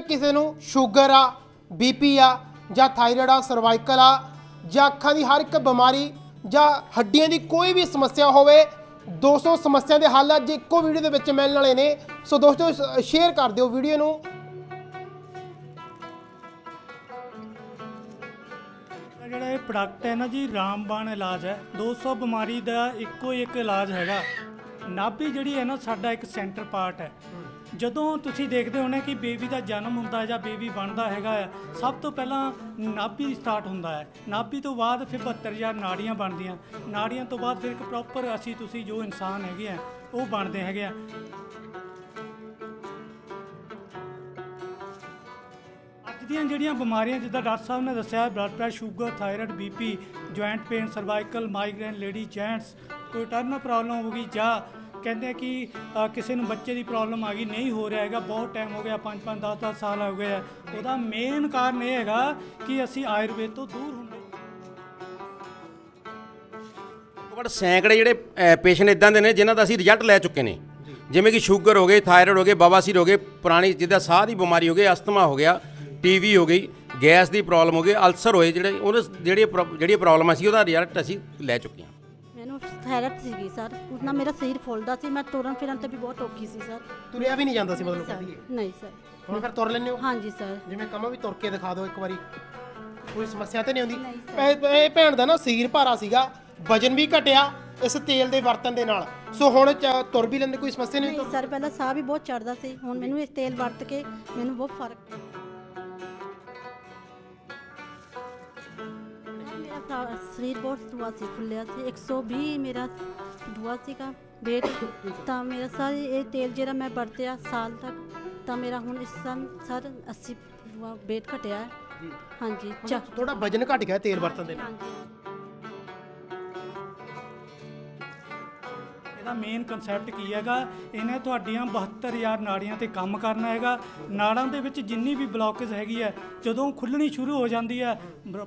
ਕਿਸੇ ਨੂੰ ਸ਼ੂਗਰ ਆ ਬੀਪੀ ਆ, ਜਾਂ ਥਾਇਰਾਇਡ ਆ, ਸਰਵਾਈਕਲ ਆ, ਜਾਂ ਅੱਖਾਂ ਦੀ ਹਰ ਇੱਕ ਬਿਮਾਰੀ, ਜਾਂ ਹੱਡੀਆਂ ਦੀ ਕੋਈ ਵੀ ਸਮੱਸਿਆ ਹੋਵੇ 200 ਸਮੱਸਿਆ ਦੇ ਹੱਲ ਅੱਜ ਇੱਕੋ ਵੀਡੀਓ ਦੇ ਵਿੱਚ ਮਿਲਣ ਵਾਲੇ ਨੇ। ਸੋ ਦੋਸਤੋ ਸ਼ੇਅਰ ਕਰ ਦਿਓ ਵੀਡੀਓ ਨੂੰ। ਜਿਹੜਾ ਇਹ ਪ੍ਰੋਡਕਟ ਹੈ ਨਾ ਜੀ, ਰਾਮਬਾਣ ਇਲਾਜ ਹੈ। 200 ਬਿਮਾਰੀ ਦਾ ਇੱਕੋ ਇੱਕ ਇਲਾਜ ਹੈਗਾ। ਨਾਭੀ ਜਿਹੜੀ ਹੈ ਨਾ, ਸਾਡਾ ਇੱਕ ਸੈਂਟਰ ਪਾਰਟ ਹੈ। ਜਦੋਂ ਤੁਸੀਂ ਦੇਖਦੇ ਹੋਣੇ ਕਿ ਬੇਬੀ ਦਾ ਜਨਮ ਹੁੰਦਾ ਹੈ ਜਾਂ ਬੇਬੀ ਬਣਦਾ ਹੈਗਾ ਹੈ, ਸਭ ਤੋਂ ਪਹਿਲਾਂ ਨਾਭੀ ਸਟਾਰਟ ਹੁੰਦਾ ਹੈ। ਨਾਭੀ ਤੋਂ ਬਾਅਦ ਫਿਰ 72000 ਨਾੜੀਆਂ ਬਣਦੀਆਂ। ਨਾੜੀਆਂ ਤੋਂ ਬਾਅਦ ਫਿਰ ਇੱਕ ਪ੍ਰੋਪਰ ਅਸੀਂ ਤੁਸੀਂ ਜੋ ਇਨਸਾਨ ਹੈਗੇ ਆ ਉਹ ਬਣਦੇ ਹੈਗੇ ਆ। ਅੱਜ ਦੀਆਂ ਜਿਹੜੀਆਂ ਬਿਮਾਰੀਆਂ ਜਿੱਦਾਂ ਡਾਕਟਰ ਸਾਹਿਬ ਨੇ ਦੱਸਿਆ blood pressure sugar thyroid BP joint pain cervical migraine lady gents ਕੋਈ ਟਰਨਰ ਪ੍ਰੋਬਲਮ ਹੋ ਗਈ ਜਾਂ ਕਹਿੰਦੇ ਆ ਕਿ ਅ, ਕਿਸੇ ਨੂੰ ਬੱਚੇ ਦੀ ਪ੍ਰੋਬਲਮ ਆ ਗਈ ਨਹੀਂ ਹੋ ਰਿਹਾ ਹੈਗਾ ਬਹੁਤ ਟਾਈਮ ਹੋ ਗਿਆ 5 5 10 10 ਸਾਲ ਹੋ ਗਏ ਆ। ਉਹਦਾ ਮੇਨ ਕਾਰਨ ਇਹ ਹੈਗਾ ਕਿ ਅਸੀਂ ਆਯੁਰਵੇਦ ਤੋਂ ਦੂਰ ਹੁੰਦੇ ਘੱਟ ਸੈਂਕੜੇ ਜਿਹੜੇ ਪੇਸ਼ੈਂਟ ਇਦਾਂ ਦੇ ਨੇ ਜਿਨ੍ਹਾਂ ਦਾ ਅਸੀਂ ਰਿਜ਼ਲਟ ਲੈ ਚੁੱਕੇ ਨੇ। ਜਿਵੇਂ ਕਿ ਸ਼ੂਗਰ ਹੋ ਗਏ ਥਾਇਰਾਇਡ ਹੋ ਗਏ ਬਵਾਸੀਰ ਹੋ ਗਏ ਪੁਰਾਣੀ ਜਿਹਦਾ ਸਾਹ ਦੀ ਬਿਮਾਰੀ ਹੋ ਗਈ ਅਸਥਮਾ ਹੋ ਗਿਆ ਟੀਵੀ ਹੋ ਗਈ ਗੈਸ ਦੀ ਪ੍ਰੋਬਲਮ ਹੋ ਗਈ ਅਲਸਰ ਹੋਏ ਜਿਹੜੇ ਉਹਦੇ ਜਿਹੜੀ ਜਿਹੜੀ ਪ੍ਰੋਬਲਮ ਸੀ ਉਹਦਾ ਰਿਜ਼ਲਟ ਅਸੀਂ ਲੈ ਚੁੱਕੇ ਹਾਂ। ਥਾਇਰਾਇਡ ਸੀਗੀ ਸਰ। ਉਸ ਨਾਲ ਮੇਰਾ ਸਰੀਰ ਫੁੱਲਦਾ ਸੀ ਮੈਂ ਤੁਰਨ ਫਿਰਨ ਤੇ ਵੀ ਬਹੁਤ ਔਖੀ ਸੀ ਸਰ। ਤੁਰਿਆ ਵੀ ਨਹੀਂ ਜਾਂਦਾ ਸੀ ਮਤਲਬ ਕਹਦੀਏ ਨਹੀਂ ਸਰ। ਹੁਣ ਫਿਰ ਤੁਰ ਲੈਂਦੇ ਹੋ? ਹਾਂਜੀ ਸਰ। ਜਿਵੇਂ ਕਮਾ ਵੀ ਤੁਰ ਕੇ ਦਿਖਾ ਦਿਓ ਇੱਕ ਵਾਰੀ। ਕੋਈ ਸਮੱਸਿਆ ਤਾਂ ਨਹੀਂ ਨਹੀਂ ਆਉਂਦੀ ਇਹ- ਇਹ ਭੈਣ ਦਾ ਨਾ ਸਰੀਰ ਭਾਰਾ ਸੀਗਾ ਵਜਨ ਵੀ ਘਟਿਆ ਇਸ ਤੇਲ ਦੇ ਵਰਤਨ ਦੇ ਨਾਲ। ਸੋ ਹੁਣ ਚ- ਤੁਰ ਵੀ ਲੈਂਦੇ ਕੋਈ ਸਮੱਸਿਆ ਨਹੀਂ ਨਹੀਂ ਸਰ ਪਹਿਲਾਂ ਸਾਹ ਵੀ ਬਹੁਤ ਚੜਦਾ ਸੀ ਹੁਣ ਮੈਨੂੰ ਇਸ ਤੇਲ ਵਰਤ ਕੇ ਮੈਨੂੰ ਬਹੁਤ ਫ਼ਰਕ ਫਰਾ- ਸਰੀਰ ਬਹੁਤ ਦੁਆ ਸੀ ਫੁੱਲਿਆ ਸੀ 120 ਮੇਰਾ ਦੁਆ ਸੀਗਾ weight ਤਾਂ ਮੇਰਾ ਸਰ ਇਹ ਤੇਲ ਜਿਹੜਾ ਮੈਂ ਵਰਤਿਆ ਸਾਲ ਤੱਕ ਤਾਂ ਮੇਰਾ ਹੁਣ ਇਸ ਸਾਲ ਸਰ 80 ਦੁਆ weight ਘਟਿਆ ਹੈ ਹਾਂਜੀ ਚਾ ਥੋੜਾ ਵਜਨ ਘਟ ਗਿਆ ਤੇਲ ਵਰਤਨ ਦੇ ਨਾਲ ਹਾਂਜੀ ਇਹਦਾ ਮੇਨ ਕਨਸੈਪਟ ਕੀ ਹੈਗਾ? ਇਹਨੇ ਤੁਹਾਡੀਆਂ 72000 ਨਾੜੀਆਂ ਤੇ ਕੰਮ ਕਰਨਾ ਹੈਗਾ। ਨਾੜਾਂ ਦੇ ਵਿੱਚ ਜਿੰਨੀ ਵੀ ਬਲੌਕੇਜ ਹੈਗੀ ਹੈ ਜਦੋਂ ਖੁੱਲਣੀ ਸ਼ੁਰੂ ਹੋ ਜਾਂਦੀ ਹੈ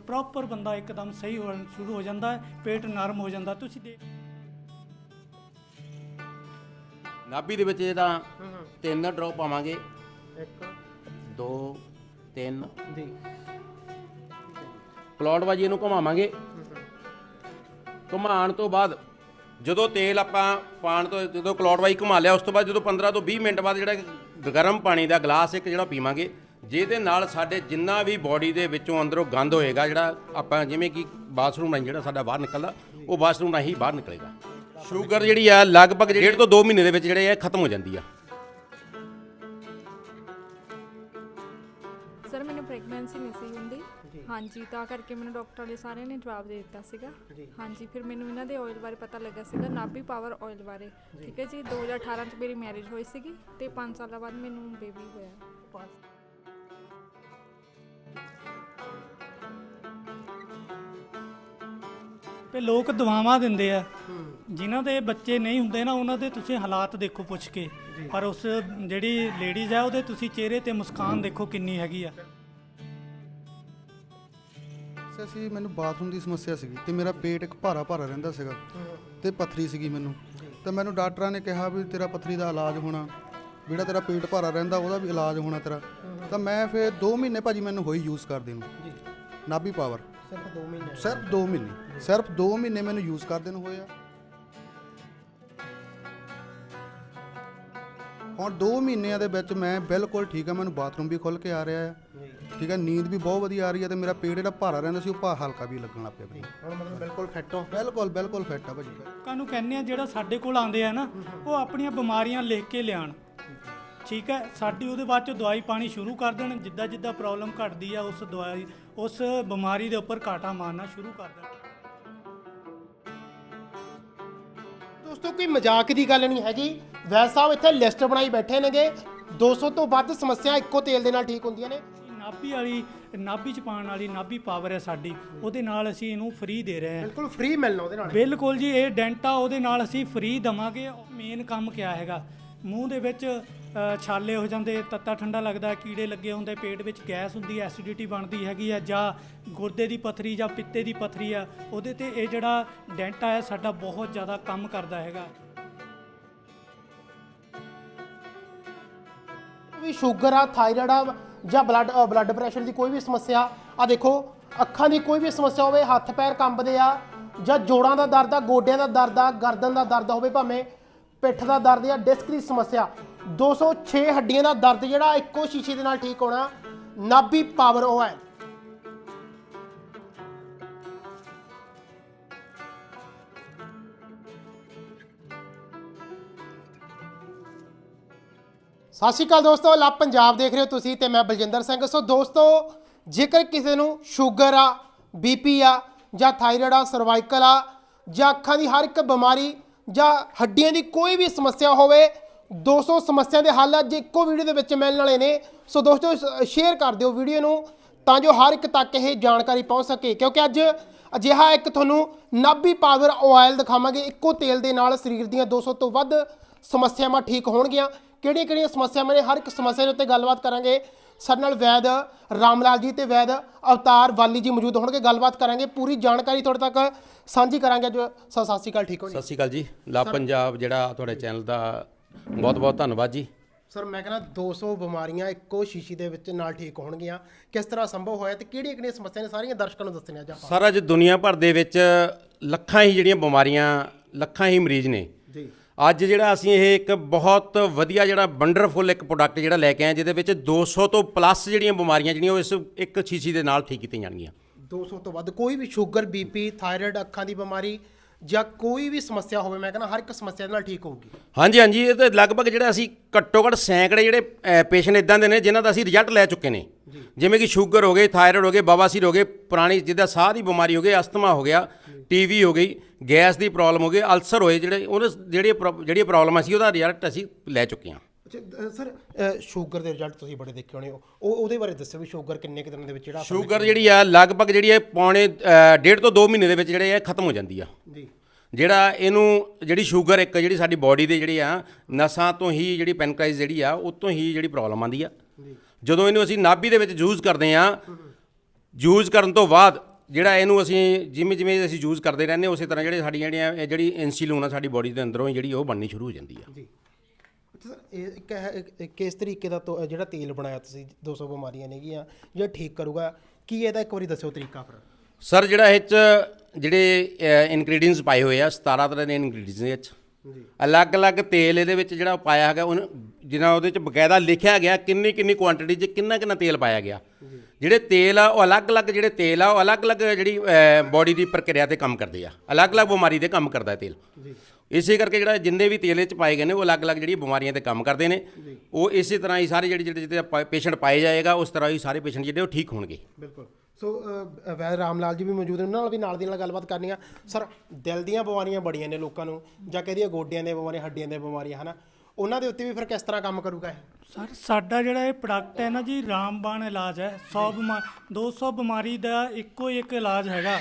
ਪ੍ਰੋਪਰ ਬੰਦਾ ਇੱਕਦਮ ਸਹੀ ਹੋਣ ਸ਼ੁਰੂ ਹੋ ਜਾਂਦਾ ਹੈ ਪੇਟ ਨਰਮ ਹੋ ਜਾਂਦਾ। ਤੁਸੀਂ ਦੇਖ ਨਾਭੀ ਦੇ ਵਿੱਚ ਇਹਦਾ ਤਿੰਨ ਡ੍ਰੌਪ ਪਾਵਾਂਗੇ। ਇੱਕ। 2 3 ਜੀ। ਪਲੌਟ ਬਾਜੀ ਇਹਨੂੰ ਘੁਮਾਵਾਂਗੇ। ਘੁਮਾਉਣ ਤੋਂ ਬਾਅਦ ਜਦੋਂ ਤੇਲ ਆਪਾਂ ਪਾਣ ਤੋਂ, ਜਦੋਂ ਕਲੌਟ ਵਾਈ ਘੁਮਾ ਲਿਆ, ਉਸ ਤੋਂ ਬਾਅਦ ਜਦੋਂ 15 ਤੋਂ 20 ਮਿੰਟ ਬਾਅਦ ਜਿਹੜਾ ਗਰਮ ਪਾਣੀ ਦਾ ਗਲਾਸ ਇੱਕ ਜਿਹੜਾ ਪੀਵਾਂਗੇ, ਜਿਹਦੇ ਨਾਲ ਸਾਡੇ ਜਿੰਨਾ ਵੀ ਬਾਡੀ ਦੇ ਵਿੱਚੋਂ ਅੰਦਰੋਂ ਗੰਦ ਹੋਏਗਾ, ਜਿਹੜਾ ਆਪਾਂ ਜਿਵੇਂ ਕਿ ਬਾਥਰੂਮ ਰਾਹੀਂ ਜਿਹੜਾ ਸਾਡਾ ਬਾਹਰ ਨਿਕਲਦਾ, ਉਹ ਬਾਥਰੂਮ ਰਾਹੀਂ ਬਾਹਰ ਨਿਕਲੇਗਾ। ਸ਼ੂਗਰ ਜਿਹੜੀ ਆ, ਲਗਭਗ ਡੇਢ ਤੋਂ 2 ਮਹੀਨੇ ਦੇ ਵਿੱਚ ਜਿਹੜੇ ਆ ਖਤਮ ਹੋ ਜਾਂਦੀ ਆ। ਸਰ ਮੈਨੂੰ ਪ੍ਰੈਗਨੈਂਸੀ ਨਹੀਂ ਸੀ ਹੁੰਦੀ। ਹਾਂਜੀ ਤਾਂ ਕਰਕੇ ਮੈਨੂੰ ਡਾਕਟਰ ਨੇ ਸਾਰਿਆਂ ਨੇ ਜਵਾਬ ਦੇ ਦਿੱਤਾ ਸੀਗਾ। ਹਾਂਜੀ ਫਿਰ ਮੈਨੂੰ ਇਹਨਾਂ ਦੇ ਆਇਲ ਬਾਰੇ ਪਤਾ ਲੱਗਾ ਸੀਗਾ ਨਾਭੀ ਪਾਵਰ ਆਇਲ ਬਾਰੇ। ਠੀਕ ਹੈ ਜੀ 2018 ਚ ਮੇਰੀ ਮੈਰਿਜ ਹੋਈ ਸੀਗੀ ਤੇ 5 ਸਾਲਾਂ ਬਾਅਦ ਮੈਨੂੰ ਬੇਬੀ ਹੋਇਆ। ਤੇ ਲੋਕ ਦਵਾਵਾਂ ਦਿੰਦੇ ਆ। ਜਿਨ੍ਹਾਂ ਦੇ ਬੱਚੇ ਨਹੀਂ ਹੁੰਦੇ ਨਾ ਉਹਨਾਂ ਦੇ ਤੁਸੀਂ ਹਾਲਾਤ ਦੇਖੋ ਪੁੱਛ ਕੇ। ਪਰ ਉਸ ਜਿਹੜੀ ਲੇਡੀਜ਼ ਹੈ ਉਹਦੇ ਤੁਸੀਂ ਚਿਹਰੇ ਤੇ ਮੁਸਕਾਨ ਦੇਖੋ ਕਿੰਨੀ ਹੈਗੀ ਆ। ਸਮੱਸਿਆ ਸੀ ਮੈਨੂੰ ਬਾਥਰੂਮ ਦੀ ਸਮੱਸਿਆ ਸੀਗੀ ਤੇ ਮੇਰਾ ਪੇਟ ਇੱਕ ਭਾਰਾ ਭਾਰਾ ਰਹਿੰਦਾ ਸੀਗਾ ਤੇ ਪੱਥਰੀ ਸੀਗੀ ਮੈਨੂੰ। ਤੇ ਮੈਨੂੰ ਡਾਕਟਰਾਂ ਨੇ ਕਿਹਾ ਵੀ ਤੇਰਾ ਪੱਥਰੀ ਦਾ ਇਲਾਜ ਹੋਣਾ ਜਿਹੜਾ ਤੇਰਾ ਪੇਟ ਭਾਰਾ ਰਹਿੰਦਾ ਉਹਦਾ ਵੀ ਇਲਾਜ ਹੋਣਾ ਤੇਰਾ। ਤਾਂ ਮੈਂ ਫਿਰ 2 ਮਹੀਨੇ ਭਾਜੀ ਮੈਨੂੰ ਹੋਈ ਯੂਜ਼ ਕਰਦੇ ਨੂੰ। ਨਾਭੀ ਪਾਵਰ। ਸਿਰਫ 2 ਮਹੀਨੇ। ਸਿਰਫ 2 ਮਹੀਨੇ। ਸਿਰਫ 2 ਮਹੀਨੇ ਮੈਨੂੰ ਯੂਜ਼ ਕਰਦੇ ਨੂੰ ਹੋਇਆ। ਹੁਣ 2 ਮਹੀਨਿਆਂ ਦੇ ਵਿੱਚ ਮੈਂ ਬਿਲਕੁਲ ਠੀਕ ਆ ਮੈਨੂੰ ਬਾਥਰੂਮ ਵੀ ਖੁੱਲ ਕੇ ਆ ਰਿਹਾ ਹੈ ਠੀਕ ਹੈ ਨੀਂਦ ਵੀ ਬਹੁਤ ਵਧੀਆ ਆ ਰਹੀ ਹੈ ਤੇ ਮੇਰਾ ਪੇਟ ਜਿਹੜਾ ਭਾਰਾ ਰਹਿੰਦਾ ਸੀ ਉਹ ਭਾ ਹਲਕਾ ਵੀ ਲੱਗਣ ਲੱਗ ਪਿਆ ਭਾਜੀ ਹੁਣ ਮਤਲਬ ਬਿਲਕੁਲ ਫਿੱਟ ਹੋ। ਬਿਲਕੁਲ ਬਿਲਕੁਲ ਫਿੱਟ ਆ ਭਾਜੀ ਲੋਕਾਂ ਨੂੰ ਕਹਿੰਦੇ ਆ ਜਿਹੜਾ ਸਾਡੇ ਕੋਲ ਆਉਂਦੇ ਆ ਨਾ ਉਹ ਆਪਣੀਆਂ ਬਿਮਾਰੀਆਂ ਲਿਖ ਕੇ ਲਿਆਣ। ਠੀਕ ਹੈ ਸਾਡੀ ਉਹਦੇ ਬਾਅਦ ਚ ਦਵਾਈ ਪਾਣੀ ਸ਼ੁਰੂ ਕਰ ਦੇਣ ਜਿੱਦਾਂ ਜਿੱਦਾਂ ਪ੍ਰੋਬਲਮ ਘਟਦੀ ਆ ਉਸ ਦਵਾਈ ਉਸ ਬਿਮਾਰੀ ਦੇ ਉੱਪਰ ਕਾਟਾ ਮਾਰਨਾ ਸ਼ੁਰੂ ਕਰ ਦੇਣ। ਦੋਸਤੋ ਕੋਈ ਮਜ਼ਾਕ ਦੀ ਗੱਲ ਨਹੀਂ ਹੈਗੀ। ਵੈਦ ਸਾਹਿਬ ਇੱਥੇ ਲਿਸਟ ਬਣਾਈ ਬੈਠੇ ਨੇਗੇ। 200 ਤੋਂ ਵੱਧ ਸਮੱਸਿਆ ਇੱਕੋ ਤੇਲ ਦੇ ਨਾਲ ਠੀਕ ਹੁੰਦੀਆਂ ਨੇ। ਨਾਭੀ ਵਾਲੀ ਨਾਭੀ ਚ ਪਾਉਣ ਵਾਲੀ ਨਾਭੀ ਪਾਵਰ ਹੈ ਸਾਡੀ। ਉਹਦੇ ਨਾਲ ਅਸੀਂ ਇਹਨੂੰ ਫ੍ਰੀ ਦੇ ਰਹੇ ਹਾਂ। ਬਿਲਕੁਲ ਫ੍ਰੀ ਮਿਲਣਾ ਉਹਦੇ ਨਾਲ। ਬਿਲਕੁਲ ਜੀ ਇਹ ਡੈਂਟਾ ਉਹਦੇ ਨਾਲ ਅਸੀਂ ਫ੍ਰੀ ਦਵਾਂਗੇ। ਮੇਨ ਕੰਮ ਕਿਆ ਹੈਗਾ? ਮੂੰਹ ਦੇ ਵਿੱਚ ਛਾਲੇ ਹੋ ਜਾਂਦੇ, ਤੱਤਾ ਠੰਡਾ ਲੱਗਦਾ, ਕੀੜੇ ਲੱਗੇ ਹੁੰਦੇ, ਪੇਟ ਵਿੱਚ ਗੈਸ ਹੁੰਦੀ ਐਸਿਡਿਟੀ ਬਣਦੀ ਹੈਗੀ ਆ ਜਾਂ ਗੁਰਦੇ ਦੀ ਪਥਰੀ ਜਾਂ ਪਿੱਤੇ ਦੀ ਪਥਰੀ ਆ ਉਹਦੇ ਤੇ ਇਹ ਜਿਹੜਾ ਡੈਂਟਾ ਹੈ ਸਾਡਾ ਬਹੁਤ ਜ਼ਿਆਦਾ ਕੰਮ ਕਰਦਾ ਹੈਗਾ। ਵੀ ਸ਼ੂਗਰ ਆ ਥਾਇਰਾਇਡ ਆ, ਜਾਂ ਬਲੱਡ ਬਲੱਡ ਪ੍ਰੈਸ਼ਰ ਦੀ ਕੋਈ ਵੀ ਸਮੱਸਿਆ ਆ ਦੇਖੋ, ਅੱਖਾਂ ਦੀ ਕੋਈ ਵੀ ਸਮੱਸਿਆ ਹੋਵੇ, ਹੱਥ ਪੈਰ ਕੰਬਦੇ ਆ, ਜਾਂ ਜੋੜਾਂ ਦਾ ਦਰਦ ਆ, ਗੋਡਿਆਂ ਦਾ ਦਰਦ ਆ, ਗਰਦਨ ਦਾ ਦਰਦ ਹੋਵੇ ਭਾਵੇਂ ਪਿੱਠ ਦਾ ਦਰਦ ਆ ਡਿਸਕ ਦੀ ਸਮੱਸਿਆ 206 ਹੱਡੀਆਂ ਦਾ ਦਰਦ ਜਿਹੜਾ ਇੱਕੋ ਸ਼ੀਸ਼ੇ ਦੇ ਨਾਲ ਠੀਕ ਹੋਣਾ ਨਾਭੀ ਪਾਵਰ ਆਇਲ ਸਤਿ ਸ਼੍ਰੀ ਅਕਾਲ ਦੋਸਤੋ ਲਾ ਪੰਜਾਬ ਦੇਖ ਰਹੇ ਹੋ ਤੁਸੀਂ ਤੇ ਮੈਂ ਬਲਜਿੰਦਰ ਸਿੰਘ। ਸੋ ਦੋਸਤੋ, ਜੇਕਰ ਕਿਸੇ ਨੂੰ ਸ਼ੂਗਰ ਆ ਬੀਪੀ ਆ, ਜਾਂ ਥਾਇਰਾਇਡ ਆ, ਸਰਵਾਈਕਲ ਆ, ਜਾਂ ਅੱਖਾਂ ਦੀ ਹਰ ਇੱਕ ਬਿਮਾਰੀ ਜਾਂ ਹੱਡੀਆਂ ਦੀ ਕੋਈ ਵੀ ਸਮੱਸਿਆ ਹੋਵੇ 200 ਸਮੱਸਿਆ ਦੇ ਹੱਲ ਅੱਜ ਇੱਕੋ ਵੀਡੀਓ ਦੇ ਵਿੱਚ ਮਿਲਣ ਵਾਲੇ ਨੇ। ਸੋ ਦੋਸਤੋ ਸ਼ੇਅਰ ਕਰ ਦਿਓ ਵੀਡੀਓ ਨੂੰ ਤਾਂ ਜੋ ਹਰ ਇੱਕ ਤੱਕ ਇਹ ਜਾਣਕਾਰੀ ਪਹੁੰਚ ਸਕੇ। ਕਿਉਂਕਿ ਅੱਜ ਅਜਿਹਾ ਇੱਕ ਤੁਹਾਨੂੰ ਨਾਭੀ ਪਾਵਰ ਆਇਲ ਦਿਖਾਵਾਂਗੇ। ਇੱਕੋ ਤੇਲ ਦੇ ਨਾਲ ਸਰੀਰ ਦੀਆਂ 200 ਤੋਂ ਵੱਧ ਸਮੱਸਿਆਵਾਂ ਠੀਕ ਹੋਣਗੀਆਂ। ਕਿਹੜੀਆਂ ਕਿਹੜੀਆਂ ਸਮੱਸਿਆਵਾਂ ਨੇ? ਹਰ ਇੱਕ ਸਮੱਸਿਆ ਦੇ ਉੱਤੇ ਗੱਲਬਾਤ ਕਰਾਂਗੇ। ਸਾਡੇ ਨਾਲ ਵੈਦ ਰਾਮਲਾਲ ਜੀ ਤੇ ਵੈਦ ਅਵਤਾਰ ਵਾਲੀ ਜੀ ਮੌਜੂਦ ਹੋਣਗੇ। ਗੱਲਬਾਤ ਕਰਾਂਗੇ। ਪੂਰੀ ਜਾਣਕਾਰੀ ਤੁਹਾਡੇ ਤੱਕ ਸਾਂਝੀ ਕਰਾਂਗੇ ਅੱਜ। ਸਤਿ ਸਤਿ ਸ਼੍ਰੀ ਅਕਾਲ, ਠੀਕ ਹੋ ਜੀ? ਸਤਿ ਸ਼੍ਰੀ ਅਕਾਲ ਜੀ। ਲਾ ਪੰਜਾਬ ਜਿਹੜਾ ਤੁਹਾਡੇ ਚੈਨਲ ਦਾ ਬਹੁਤ ਬਹੁਤ ਧੰਨਵਾਦ ਜੀ। ਸਰ ਮੈਂ ਕਹਿੰਦਾ 200 ਬਿਮਾਰੀਆਂ ਇੱਕੋ ਸ਼ੀਸ਼ੀ ਦੇ ਵਿੱਚ ਨਾਲ ਠੀਕ ਹੋਣਗੀਆਂ। ਕਿਸ ਤਰ੍ਹਾਂ ਸੰਭਵ ਹੋਇਆ ਤੇ ਕਿਹੜੀਆਂ ਕਿਹੜੀਆਂ ਸਮੱਸਿਆ ਨੇ ਸਾਰੀਆਂ ਦਰਸ਼ਕਾਂ ਨੂੰ ਦੱਸਣੀਆਂ ਜਾਂ ਸਾਰਾ ਅੱਜ ਦੁਨੀਆ ਭਰ ਦੇ ਵਿੱਚ ਲੱਖਾਂ ਹੀ ਜਿਹੜੀਆਂ ਬਿਮਾਰੀਆਂ ਲੱਖਾਂ ਹੀ ਮਰੀਜ਼ ਨੇ। ਜੀ। ਅੱਜ ਜਿਹੜਾ ਅਸੀਂ ਇਹ ਇੱਕ ਬਹੁਤ ਵਧੀਆ ਜਿਹੜਾ ਵੰਡਰਫੁਲ ਇੱਕ ਪ੍ਰੋਡਕਟ ਜਿਹੜਾ ਲੈ ਕੇ ਆਏ ਜਿਹਦੇ ਵਿੱਚ 200 ਤੋਂ ਪਲੱਸ ਜਿਹੜੀਆਂ ਬਿਮਾਰੀਆਂ ਜਿਹੜੀਆਂ ਉਹ ਇਸ ਇੱਕ ਸ਼ੀਸ਼ੀ ਦੇ ਨਾਲ ਠੀਕ ਕੀਤੀਆਂ ਜਾਣਗੀਆਂ। 200 ਤੋਂ ਵੱਧ ਕੋਈ ਵੀ ਸ਼ੂਗਰ ਬੀਪੀ ਥਾਇਰਾਇਡ ਅੱਖਾਂ ਦੀ ਬਿਮਾਰੀ ਜਾਂ ਕੋਈ ਵੀ ਸਮੱਸਿਆ ਹੋਵੇ ਮੈਂ ਕਹਿੰਦਾ ਹਰ ਇੱਕ ਸਮੱਸਿਆ ਦੇ ਨਾਲ ਠੀਕ ਹੋਊਗੀ। ਹਾਂਜੀ ਹਾਂਜੀ ਇਹ ਤਾਂ ਲਗਭਗ ਜਿਹੜਾ ਅਸੀਂ ਘੱਟੋ ਘੱਟ ਸੈਂਕੜੇ ਜਿਹੜੇ ਪੇਸ਼ੈਂਟ ਇਦਾਂ ਦੇ ਨੇ ਜਿਨ੍ਹਾਂ ਦਾ ਅਸੀਂ ਰਿਜ਼ਲਟ ਲੈ ਚੁੱਕੇ ਨੇ। ਜਿਵੇਂ ਕਿ ਸ਼ੂਗਰ ਹੋ ਗਈ ਥਾਇਰਾਇਡ ਹੋ ਗਏ ਬਵਾਸੀਰ ਹੋ ਗਏ ਪੁਰਾਣੀ ਜਿੱਦਾਂ ਸਾਹ ਦੀ ਬਿਮਾਰੀ ਹੋ ਗਈ ਅਸਥਮਾ ਹੋ ਗਿਆ ਟੀਵੀ ਹੋ ਗਈ ਗੈਸ ਦੀ ਪ੍ਰੋਬਲਮ ਹੋ ਗਈ ਅਲਸਰ ਹੋਏ ਜਿਹੜੇ ਉਹਨੇ ਜਿਹੜੀ ਜਿਹੜੀ ਪ੍ਰੋਬਲਮ ਸੀ ਉਹਦਾ ਰਿਜ਼ਲਟ ਅਸੀਂ ਲੈ ਚੁੱਕੇ ਹਾਂ। ਅੱਛਾ ਸਰ ਸ਼ੂਗਰ ਦੇ ਰਿਜ਼ਲਟ ਤੁਸੀਂ ਬੜੇ ਦੇਖੇ ਹੋਣੇ ਉਹ ਉਹਦੇ ਬਾਰੇ ਦੱਸੋ ਵੀ ਸ਼ੂਗਰ ਕਿੰਨੇ ਕੁ ਦਿਨਾਂ ਦੇ ਵਿੱਚ ਜਿਹੜਾ ਸ਼ੂਗਰ ਜਿਹੜੀ ਆ ਲਗਭਗ ਜਿਹੜੀ ਹੈ ਪੌਣੇ ਡੇਢ ਤੋਂ 2 ਮਹੀਨੇ ਦੇ ਵਿੱਚ ਜਿਹੜੇ ਇਹ ਖਤਮ ਹੋ ਜਾਂਦੀ ਆ। ਜੀ। ਜਿਹੜਾ ਇਹਨੂੰ ਜਿਹੜੀ ਸ਼ੂਗਰ ਇੱਕ ਜਿਹੜੀ ਸਾਡੀ ਬਾਡੀ ਦੇ ਜਿਹੜੀ ਆ ਨਸਾਂ ਤੋਂ ਹੀ ਜਿਹੜੀ ਪੈਨਕ੍ਰਾਈਜ਼ ਜਿਹੜੀ ਆ ਉਹ ਤੋਂ ਹੀ ਜਿਹੜੀ ਪ੍ਰੋਬਲਮ ਆਂਦੀ ਆ। ਜਦੋਂ ਇਹਨੂੰ ਅਸੀਂ ਨਾਭੀ ਦੇ ਵਿੱਚ ਯੂਜ਼ ਕਰਦੇ ਆ ਯੂਜ਼ ਕਰਨ ਤੋਂ ਬਾਅਦ ਜਿਹੜਾ ਇਹਨੂੰ ਅਸੀਂ ਜਿਵੇਂ ਜਿਵੇਂ ਅਸੀਂ ਯੂਜ਼ ਕਰਦੇ ਰਹਿੰਦੇ ਉਸੇ ਤਰ੍ਹਾਂ ਜਿਹੜੇ ਸਾਡੀਆਂ ਜਿਹੜੀਆਂ ਇਹ ਜਿਹੜੀ ਇਨਸੂਲਿਨ ਆ ਸਾਡੀ ਬਾਡੀ ਦੇ ਅੰਦਰੋਂ ਹੀ ਜਿਹੜੀ ਉਹ ਬਣਨੀ ਸ਼ੁਰੂ ਹੋ ਜਾਂਦੀ ਆ। ਜੀ। ਅੱਛਾ ਸਰ ਇਹ ਇੱਕ ਹੈ ਇੱਕ- ਇੱਕ ਕਿਸ ਤਰੀਕੇ ਦਾ ਤੋ- ਜਿਹੜਾ ਤੇਲ ਬਣਾਇਆ ਤੁਸੀਂ 200 ਬਿਮਾਰੀਆਂ ਨੇਗੀਆਂ ਜਿਹੜਾ ਠੀਕ ਕਰੂਗਾ ਕੀ ਇਹਦਾ ਇੱਕ ਵਾਰੀ ਦੱਸਿਓ ਤਰੀਕਾ ਫਿਰ। ਸਰ ਜਿਹੜਾ ਇਹ 'ਚ ਜਿਹੜੇ ਇਨਗਰੀਡੀਅੰਟਸ ਪਾਏ ਹੋਏ ਆ 17 ਤਰ੍ਹਾਂ ਦੇ ਇਨਗਰੀਡੀਅੰਟਸ ਨੇ ਇਹ 'ਚ। ਅਲੱਗ-ਅਲੱਗ ਤੇਲ ਇਹਦੇ ਵਿੱਚ ਜਿਹੜਾ ਪਾਇਆ ਹੈਗਾ ਉਹਨ ਜਿਹਨਾਂ ਉਹਦੇ 'ਚ ਬਕਾਇਦਾ ਲਿਖਿਆ ਗਿਆ ਕਿੰਨੀ ਕਿੰਨੀ ਕੁਆਂਟੀਟੀ 'ਚ ਕਿੰਨਾ ਕਿੰਨਾ ਤੇਲ ਪਾਇਆ ਗਿਆ। ਜਿਹੜੇ ਤੇਲ ਆ ਉਹ ਅਲੱਗ-ਅਲੱਗ ਜਿਹੜੇ ਤੇਲ ਆ ਉਹ ਅਲੱਗ-ਅਲੱਗ ਜਿਹੜੀ ਬਾਡੀ ਦੀ ਪ੍ਰਕਿਰਿਆ ਤੇ ਕੰਮ ਕਰਦੇ ਆ। ਅਲੱਗ-ਅਲੱਗ ਬਿਮਾਰੀ ਤੇ ਕੰਮ ਕਰਦਾ ਹੈ ਤੇਲ। ਇਸੇ ਕਰਕੇ ਜਿਹੜਾ ਜਿੰਨੇ ਵੀ ਤੇਲ 'ਚ ਪਾਏ ਗਏ ਨੇ ਉਹ ਅਲੱਗ-ਅਲੱਗ ਜਿਹੜੀ ਬਿਮਾਰੀਆਂ ਤੇ ਕੰਮ ਕਰਦੇ ਨੇ। ਉਹ ਇਸੇ ਤਰ੍ਹਾਂ ਹੀ ਸਾਰੇ ਜਿਹੜੇ ਜਿਹੜੇ ਪੇਸ਼ੈਂਟ ਪਾਏ ਜਾਏਗਾ ਉਸ ਤਰ੍ਹਾਂ ਹੀ ਸਾਰੇ ਪੇਸ਼ੈਂਟ ਜਿਹੜੇ ਉਹ ਠੀਕ ਹੋਣਗੇ। ਬਿਲਕੁਲ। ਸੋ ਵੈਦ ਰਾਮ ਲਾਲ ਜੀ ਵੀ ਮੌਜੂਦ ਨੇ ਉਹਨਾਂ ਨਾਲ ਵੀ ਨਾਲ ਦੀ ਨਾਲ ਗੱਲਬਾਤ ਕਰਨੀ ਆ। ਸਰ ਦਿਲ ਦੀਆਂ ਬਿਮਾਰੀਆਂ ਬੜੀਆਂ ਨੇ ਲੋਕਾਂ ਨੂੰ। ਜਾਂ ਕਹਦੀਆਂ ਗੋਡਿਆਂ ਦੀਆਂ ਬਿਮਾਰੀਆਂ ਹੱਡੀਆਂ ਦੀਆਂ ਬਿਮਾਰੀਆਂ ਹਨਾ। ਉਹਨਾਂ ਦੇ ਉੱਤੇ ਵੀ ਫਿਰ ਕਿਸ ਤਰ੍ਹਾਂ ਕੰਮ ਕਰੂਗਾ ਇਹ? ਸਰ ਸਾਡਾ ਜਿਹੜਾ ਇਹ ਪ੍ਰੋਡਕਟ ਹੈ ਨਾ ਜੀ ਰਾਮਬਾਣ ਇਲਾਜ ਹੈ। 100 ਬਿਮਾਰ 200 ਬਿਮਾਰੀ ਦਾ ਇੱਕੋ ਇੱਕ ਇਲਾਜ ਹੈਗਾ।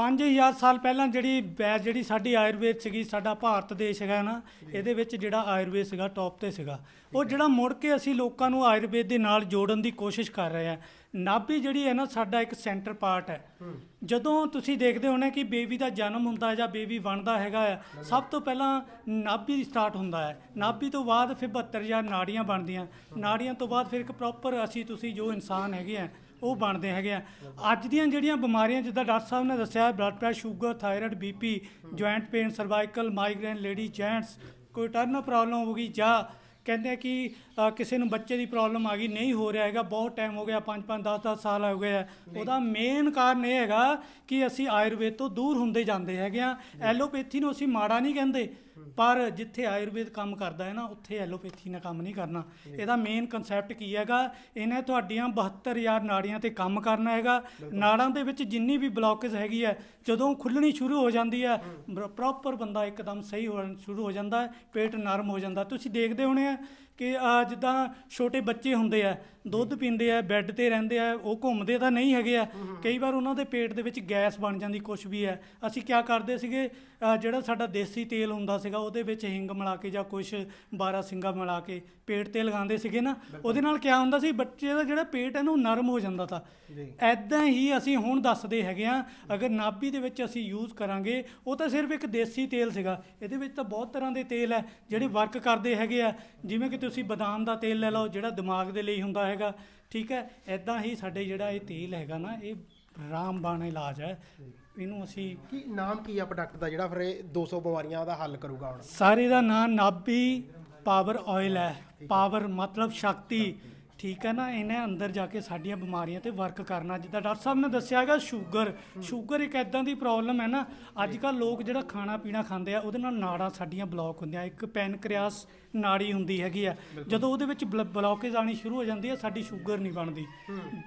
5000 ਸਾਲ ਪਹਿਲਾਂ ਜਿਹੜੀ ਵੈਦ ਜਿਹੜੀ ਸਾਡੀ ਆਯੁਰਵੇਦ ਸੀਗੀ ਸਾਡਾ ਭਾਰਤ ਦੇਸ਼ ਹੈਗਾ ਨਾ ਇਹਦੇ ਵਿੱਚ ਜਿਹੜਾ ਆਯੁਰਵੇਦ ਸੀਗਾ ਟੌਪ ਤੇ ਸੀਗਾ। ਉਹ ਜਿਹੜਾ ਮੁੜ ਕੇ ਅਸੀਂ ਲੋਕਾਂ ਨੂੰ ਆਯੁਰਵੇਦ ਦੇ ਨਾਲ ਜੋੜਨ ਦੀ ਕੋਸ਼ਿਸ਼ ਕਰ ਰਹੇ ਆ ਨਾਭੀ ਜਿਹੜੀ ਹੈ ਨਾ ਸਾਡਾ ਇੱਕ ਸੈਂਟਰ ਪਾਰਟ ਹੈ। ਜਦੋਂ ਤੁਸੀਂ ਦੇਖਦੇ ਹੋਣੇ ਕਿ ਬੇਬੀ ਦਾ ਜਨਮ ਹੁੰਦਾ ਹੈ ਜਾਂ ਬੇਬੀ ਬਣਦਾ ਹੈਗਾ ਆ ਸਭ ਤੋਂ ਪਹਿਲਾਂ ਨਾਭੀ ਸਟਾਰਟ ਹੁੰਦਾ ਹੈ। ਨਾਭੀ ਤੋਂ ਬਾਅਦ ਫਿਰ 72000 ਨਾੜੀਆਂ ਬਣਦੀਆਂ। ਨਾੜੀਆਂ ਤੋਂ ਬਾਅਦ ਫਿਰ ਇੱਕ ਪ੍ਰੋਪਰ ਅਸੀਂ ਤੁਸੀਂ ਜੋ ਇਨਸਾਨ ਹੈਗੇ ਆ ਉਹ ਬਣਦੇ ਹੈਗੇ ਆ। ਅੱਜ ਦੀਆਂ ਜਿਹੜੀਆਂ ਬਿਮਾਰੀਆਂ ਜਿੱਦਾਂ ਡਾਕਟਰ ਸਾਹਿਬ ਨੇ ਦੱਸਿਆ blood pressure sugar thyroid BP joint pain cervical migraine lady gents ਕੋਈ ਟਰਨ ਪ੍ਰੋਬਲਮ ਹੋ ਗਈ ਜਾਂ ਕਹਿੰਦੇ ਕਿ ਕਿਸੇ ਨੂੰ ਬੱਚੇ ਦੀ ਪ੍ਰੋਬਲਮ ਆ ਗਈ ਨਹੀਂ ਹੋ ਰਿਹਾ ਹੈਗਾ ਬਹੁਤ ਟਾਈਮ ਹੋ ਗਿਆ 5 5 10 10 ਸਾਲ ਹੋ ਗਏ ਆ। ਉਹਦਾ ਮੇਨ ਕਾਰਨ ਇਹ ਹੈਗਾ ਕਿ ਅਸੀਂ ਆਯੁਰਵੇਦ ਤੋਂ ਦੂਰ ਹੁੰਦੇ ਜਾਂਦੇ ਹੈਗੇ ਆ। ਐਲੋਪੈਥੀ ਨੂੰ ਅਸੀਂ ਮਾੜਾ ਨਹੀਂ ਕਹਿੰਦੇ। ਪਰ ਜਿੱਥੇ ਆਯੁਰਵੇਦ ਕੰਮ ਕਰਦਾ ਹੈ ਨਾ ਉੱਥੇ ਐਲੋਪੈਥੀ ਨੇ ਕੰਮ ਨਹੀਂ ਕਰਨਾ। ਇਹਦਾ ਮੇਨ ਕਨਸੈਪਟ ਕੀ ਹੈਗਾ? ਇਹਨੇ ਤੁਹਾਡੀਆਂ 72000 ਨਾੜੀਆਂ ਤੇ ਕੰਮ ਕਰਨਾ ਹੈਗਾ। ਨਾੜਾਂ ਦੇ ਵਿੱਚ ਜਿੰਨੀ ਵੀ ਬਲੌਕੇਜ ਹੈਗੀ ਹੈ ਜਦੋਂ ਖੁੱਲਣੀ ਸ਼ੁਰੂ ਹੋ ਜਾਂਦੀ ਹੈ ਪ੍ਰੋਪਰ ਬੰਦਾ ਇੱਕਦਮ ਸਹੀ ਹੋਣ ਸ਼ੁਰੂ ਹੋ ਜਾਂਦਾ ਹੈ ਪੇਟ ਨਰਮ ਹੋ ਜਾਂਦਾ ਤੁਸੀਂ ਦੇਖਦੇ ਹੋਣੇ ਆ ਕਿ ਆ ਜਿੱਦਾਂ ਛੋਟੇ ਬੱਚੇ ਹੁੰਦੇ ਆ ਦੁੱਧ ਪੀਂਦੇ ਆ ਬੈੱਡ ਤੇ ਰਹਿੰਦੇ ਆ ਉਹ ਘੁੰਮਦੇ ਤਾਂ ਨਹੀਂ ਹੈਗੇ ਆ। ਕਈ ਵਾਰ ਉਹਨਾਂ ਦੇ ਪੇਟ ਦੇ ਵਿੱਚ ਗੈਸ ਬਣ ਜਾਂਦੀ ਕੁਝ ਵੀ ਹੈ। ਅਸੀਂ ਕੀ ਕਰਦੇ ਸੀਗੇ ਅ, ਜਿਹੜਾ ਸਾਡਾ ਦੇਸੀ ਤੇਲ ਹੁੰਦਾ ਸੀਗਾ ਉਹਦੇ ਵਿੱਚ ਹਿੰਗ ਮਿਲਾ ਕੇ ਜਾਂ ਕੁਝ ਬਾਰਾ ਸਿੰਘਾ ਮਿਲਾ ਕੇ ਪੇਟ ਤੇ ਲਗਾਉਂਦੇ ਸੀਗੇ ਨਾ ਉਹਦੇ ਨਾਲ ਕੀ ਹੁੰਦਾ ਸੀ ਬੱਚੇ ਦਾ ਜਿਹੜਾ ਪੇਟ ਹੈ ਨਾ ਉਹ ਨਰਮ ਹੋ ਜਾਂਦਾ ਤਾਂ। ਐਦਾਂ ਹੀ ਅਸੀਂ ਹੁਣ ਦੱਸਦੇ ਹੈਗੇ ਆ ਅਗਰ ਨਾਭੀ ਦੇ ਵਿੱਚ ਅਸੀਂ ਯੂਜ਼ ਕਰਾਂਗੇ ਉਹ ਤਾਂ ਸਿਰਫ ਇੱਕ ਦੇਸੀ ਤੇਲ ਸੀਗਾ। ਇਹਦੇ ਵਿੱਚ ਤਾਂ ਬਹੁਤ ਤਰ੍ਹਾਂ ਦੇ ਤੇਲ ਹੈ ਜਿਹੜੇ ਵਰਕ ਕਰਦੇ ਹੈਗੇ ਆ। ਜਿਵੇਂ ਕਿ ਤੁਸੀਂ ਬਦਾਮ ਦਾ ਤੇਲ ਲੈ ਲਓ ਜਿਹੜਾ ਦਿਮਾਗ ਦੇ ਲਈ ਹੁੰਦਾ ਹੈਗਾ ਠੀਕ ਹੈ ਐਦਾਂ ਹੀ ਸਾਡੇ ਜਿਹੜਾ ਇਹ ਤੇਲ ਹੈਗਾ ਨਾ ਇਹ ਰਾਮਬਾਣ ਇਲਾਜ ਹੈ। ਇਹਨੂੰ ਅਸੀਂ ਕੀ ਨਾਮ ਕੀ ਆ ਪ੍ਰੋਡਕਟ ਦਾ ਜਿਹੜਾ ਫਿਰ ਇਹ 200 ਬਿਮਾਰੀਆਂ ਦਾ ਹੱਲ ਕਰੂਗਾ ਹੁਣ? ਸਾਰੇ ਦਾ ਨਾਮ ਨਾਭੀ ਪਾਵਰ ਆਇਲ ਹੈ। ਪਾਵਰ ਮਤਲਬ ਸ਼ਕਤੀ। ਠੀਕ ਹੈ ਨਾ ਇਹਨੇ ਅੰਦਰ ਜਾ ਕੇ ਸਾਡੀਆਂ ਬਿਮਾਰੀਆਂ ਤੇ ਵਰਕ ਕਰਨਾ। ਜਿੱਦਾਂ ਡਾਕਟਰ ਸਾਹਿਬ ਨੇ ਦੱਸਿਆ ਹੈਗਾ ਸ਼ੂਗਰ ਸ਼ੂਗਰ ਇੱਕ ਐਦਾਂ ਦੀ ਪ੍ਰੋਬਲਮ ਹੈ ਨਾ ਅੱਜ ਕੱਲ ਲੋਕ ਜਿਹੜਾ ਖਾਣਾ ਪੀਣਾ ਖਾਂਦੇ ਆ ਉਹਦੇ ਨਾਲ ਨਾੜਾਂ ਸਾਡੀਆਂ ਬਲੌਕ ਹੁੰਦੀਆਂ। ਇੱਕ ਪੈਨਕ੍ਰੀਆਸ ਨਾੜੀ ਹੁੰਦੀ ਹੈਗੀ ਆ। ਜਦੋਂ ਉਹਦੇ ਵਿੱਚ ਬਲੌਕੇਜ ਆਣੀ ਸ਼ੁਰੂ ਹੋ ਜਾਂਦੀ ਹੈ ਸਾਡੀ ਸ਼ੂਗਰ ਨਹੀਂ ਬਣਦੀ।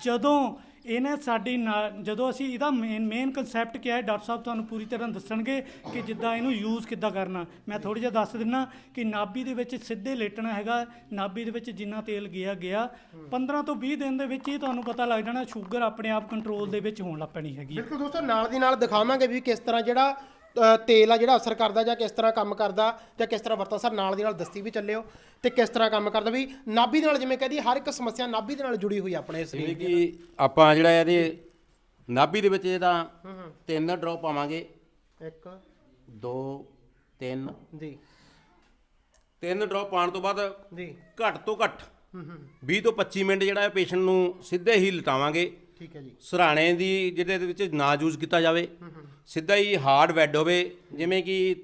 ਜਦੋਂ ਇਹਨੇ ਸਾਡੀ ਨਾ- ਜਦੋਂ ਅਸੀਂ ਇਹਦਾ ਮੇਨ ਮੇਨ ਕਨਸੈਪਟ ਕੀ ਹੈ, ਡਾਕਟਰ ਸਾਹਿਬ ਤੁਹਾਨੂੰ ਪੂਰੀ ਤਰ੍ਹਾਂ ਦੱਸਣਗੇ ਕਿ ਜਿੱਦਾਂ ਇਹਨੂੰ ਯੂਜ਼ ਕਿੱਦਾਂ ਕਰਨਾ। ਮੈਂ ਥੋੜ੍ਹਾ ਜਿਹਾ ਦੱਸ ਦਿੰਨਾ ਕਿ ਨਾਭੀ ਦੇ ਵਿੱਚ ਸਿੱਧੇ ਲੇਟਣਾ ਹੈਗਾ। ਨਾਭੀ ਦੇ ਵਿੱਚ ਜਿੰਨਾ ਤੇਲ ਗਿਆ ਗਿਆ। 15 ਤੋਂ 20 ਦਿਨ ਦੇ ਵਿੱਚ ਹੀ ਤੁਹਾਨੂੰ ਪਤਾ ਲੱਗ ਜਾਣਾ, ਸ਼ੂਗਰ ਆਪਣੇ ਆਪ ਕੰਟਰੋਲ ਦੇ ਵਿੱਚ ਹੋਣ ਲੱਗ ਪੈਣੀ ਹੈਗੀ। ਹੈ। ਬਿਲਕੁਲ ਦੋਸਤੋ, ਨਾਲ ਦੀ ਨਾਲ ਦਿਖਾਵਾਂਗੇ ਵੀ ਕਿਸ ਤਰ੍ਹਾਂ ਜਿਹੜਾ ਤੇਲ ਆ ਜਿਹੜਾ ਅਸਰ ਕਰਦਾ ਜਾਂ ਕਿਸ ਤਰ੍ਹਾਂ ਕੰਮ ਕਰਦਾ ਜਾਂ ਕਿਸ ਤਰ੍ਹਾਂ ਵਰਤੋਂ ਸਰ ਨਾਲ ਦੀ ਨਾਲ ਦੱਸੀ ਵੀ ਚੱਲਿਓ ਤੇ ਕਿਸ ਤਰ੍ਹਾਂ ਕੰਮ ਕਰਦਾ ਵੀ ਨਾਭੀ ਦੇ ਨਾਲ ਜਿਵੇਂ ਕਹਦੀ ਹਰ ਇੱਕ ਸਮੱਸਿਆ ਨਾਭੀ ਦੇ ਨਾਲ ਜੁੜੀ ਹੋਈ ਆਪਣੇ ਸਰੀਰ ਜਿਵੇਂ ਕਿ ਆਪਾਂ ਜਿਹੜਾ ਇਹਦੇ ਨਾਭੀ ਦੇ ਵਿੱਚ ਇਹਦਾ ਤਿੰਨ ਡ੍ਰੌਪ ਪਾਵਾਂਗੇ। ਇੱਕ। 2 3 ਜੀ। ਤਿੰਨ ਡ੍ਰੌਪ ਪਾਉਣ ਤੋਂ ਬਾਅਦ ਜੀ। ਘੱਟ ਤੋਂ ਘੱਟ 20 ਤੋਂ 25 ਮਿੰਟ ਜਿਹੜਾ ਪੇਸ਼ੈਂਟ ਨੂੰ ਸਿੱਧੇ ਹੀ ਲਟਾਵਾਂਗੇ। ਠੀਕ ਹੈ ਜੀ। ਸਰਾਣੇ ਦੀ ਜਿਹਦੇ ਦੇ ਵਿੱਚ ਨਾ ਯੂਜ਼ ਕੀਤਾ ਜਾਵੇ। ਸਿੱਧਾ ਹੀ ਹਾਰਡ ਬੈੱਡ ਹੋਵੇ ਜਿਵੇਂ ਕਿ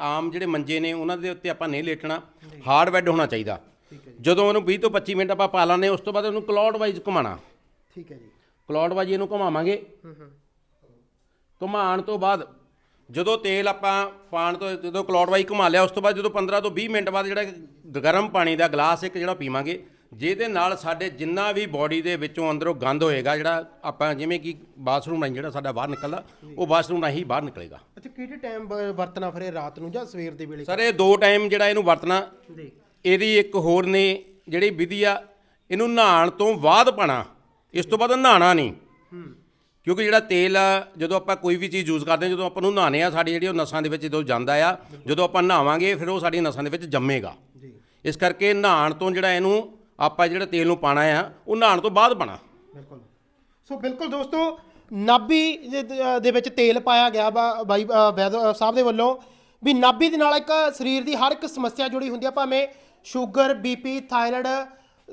ਆਮ ਜਿਹੜੇ ਮੰਜੇ ਨੇ ਉਹਨਾਂ ਦੇ ਉੱਤੇ ਆਪਾਂ ਨਹੀਂ ਲੇਟਣਾ। ਹਾਰਡ ਬੈੱਡ ਹੋਣਾ ਚਾਹੀਦਾ। ਜਦੋਂ ਉਹਨੂੰ 20 ਤੋਂ 25 ਮਿੰਟ ਆਪਾਂ ਪਾ ਲਾਂਦੇ ਉਸ ਤੋਂ ਬਾਅਦ ਉਹਨੂੰ ਕਲੌਡ ਵਾਈਜ਼ ਘੁਮਾਣਾ ਠੀਕ ਹੈ ਜੀ। ਕਲੌਡ ਵਾਈਜ਼ ਇਹਨੂੰ ਘੁਮਾਵਾਂਗੇ। ਘੁਮਾਉਣ ਤੋਂ ਬਾਅਦ ਜਦੋਂ ਤੇਲ ਆਪਾਂ ਪਾਣ ਤੋਂ ਜਦੋਂ ਕਲੌਡ ਵਾਈਜ਼ ਘੁਮਾ ਲਿਆ ਉਸ ਤੋਂ ਬਾਅਦ ਜਦੋਂ 15 ਤੋਂ 20 ਮਿੰਟ ਬਾਅਦ ਜਿਹੜਾ ਗਰਮ ਪਾਣੀ ਦਾ ਗਲਾਸ ਇੱਕ ਜਿਹੜਾ ਪੀਵਾਂਗੇ ਜਿਹਦੇ ਨਾਲ ਸਾਡੇ ਜਿੰਨਾ ਵੀ ਬਾਡੀ ਦੇ ਵਿੱਚੋਂ ਅੰਦਰੋਂ ਗੰਦ ਹੋਏਗਾ ਜਿਹੜਾ ਆਪਾਂ ਜਿਵੇਂ ਕਿ ਬਾਥਰੂਮ ਰਾਹੀਂ ਜਿਹੜਾ ਸਾਡਾ ਬਾਹਰ ਨਿਕਲਦਾ ਉਹ ਬਾਥਰੂਮ ਰਾਹੀਂ ਬਾਹਰ ਨਿਕਲੇਗਾ। ਅੱਛਾ ਕਿਹੜੇ ਟਾਈਮ ਵਰਤਣਾ ਫਿਰ ਰਾਤ ਨੂੰ ਜਾਂ ਸਵੇਰ ਦੇ ਵੇਲੇ? ਸਰ ਇਹ ਦੋ ਟਾਈਮ ਜਿਹੜਾ ਇਹਨੂੰ ਵਰਤਣਾ। ਜੀ ਇਹਦੀ ਇੱਕ ਹੋਰ ਨੇ ਜਿਹੜੀ ਵਿਧੀ ਆ ਇਹਨੂੰ ਨਹਾਣ ਤੋਂ ਬਾਅਦ ਪਾਣਾ ਇਸ ਤੋਂ ਬਾਅਦ ਨਹਾਣਾ ਨਹੀਂ। ਕਿਉਂਕਿ ਜਿਹੜਾ ਤੇਲ ਆ ਜਦੋਂ ਆਪਾਂ ਕੋਈ ਵੀ ਚੀਜ਼ ਯੂਜ਼ ਕਰਦੇ ਹਾਂ ਜਦੋਂ ਆਪਾਂ ਨੂੰ ਨਹਾਉਂਦੇ ਆ ਸਾਡੀ ਜਿਹੜੀ ਉਹ ਨਸਾਂ ਦੇ ਵਿੱਚ ਜਦੋਂ ਜਾਂਦਾ ਆ ਜਦੋਂ ਆਪਾਂ ਨਹਾਵਾਂਗੇ ਫਿਰ ਉਹ ਸਾਡੀਆਂ ਨਸਾਂ ਦੇ ਵਿੱਚ ਜੰਮੇਗਾ। ਜੀ। ਇਸ ਕਰਕੇ ਨਹਾਣ ਤੋਂ ਜਿਹੜਾ ਇਹਨੂੰ ਆਪਾਂ ਜਿਹੜਾ ਤੇਲ ਨੂੰ ਪਾਣਾ ਆ ਉਹ ਨਹਾਉਣ ਤੋਂ ਬਾਅਦ ਪਾਣਾ। ਬਿਲਕੁਲ। ਸੋ ਬਿਲਕੁਲ ਦੋਸਤੋ ਨਾਭੀ ਦੇ- ਦੇ ਵਿੱਚ ਤੇਲ ਪਾਇਆ ਗਿਆ ਵਾ ਬਾਈ ਅ, ਵੈਦ ਸਾਹਿਬ ਦੇ ਵੱਲੋਂ। ਵੀ ਨਾਭੀ ਦੇ ਨਾਲ ਇੱਕ ਸਰੀਰ ਦੀ ਹਰ ਇੱਕ ਸਮੱਸਿਆ ਜੁੜੀ ਹੁੰਦੀ ਆ ਭਾਵੇਂ ਸ਼ੂਗਰ ਬੀਪੀ ਥਾਇਰਾਇਡ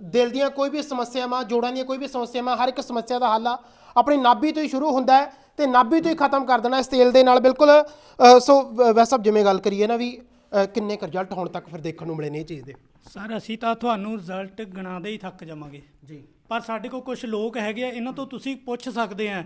ਦਿਲ ਦੀਆਂ ਕੋਈ ਵੀ ਸਮੱਸਿਆਵਾਂ ਜੋੜਾਂ ਦੀਆਂ ਕੋਈ ਵੀ ਸਮੱਸਿਆਵਾਂ ਹਰ ਇੱਕ ਸਮੱਸਿਆ ਦਾ ਹੱਲ ਆ। ਆਪਣੀ ਨਾਭੀ ਤੋਂ ਹੀ ਸ਼ੁਰੂ ਹੁੰਦਾ ਹੈ ਤੇ ਨਾਭੀ ਤੋਂ ਹੀ ਖਤਮ ਕਰ ਦੇਣਾ ਇਸ ਤੇਲ ਦੇ ਨਾਲ ਬਿਲਕੁਲ। ਅ, ਸੋ ਵੈਸਾ ਜਿਵੇਂ ਗੱਲ ਕਰੀਏ ਨਾ ਵੀ ਅ, ਕਿੰਨੇ ਕੁ ਰਿਜ਼ਲਟ ਹੁਣ ਤੱਕ ਫਿਰ ਦੇਖਣ ਨੂੰ ਮਿਲੇ ਨੇ ਇਹ ਚੀਜ਼ ਦੇ। ਸਰ ਅਸੀਂ ਤਾਂ ਤੁਹਾਨੂੰ ਰਿਜ਼ਲਟ ਗਿਣਾਦੇ ਹੀ ਥੱਕ ਜਾਵਾਂਗੇ। ਜੀ। ਪਰ ਸਾਡੇ ਕੋਲ ਕੁਝ ਲੋਕ ਹੈਗੇ ਆ ਇਹਨਾਂ ਤੋਂ ਤੁਸੀਂ ਪੁੱਛ ਸਕਦੇ ਆ।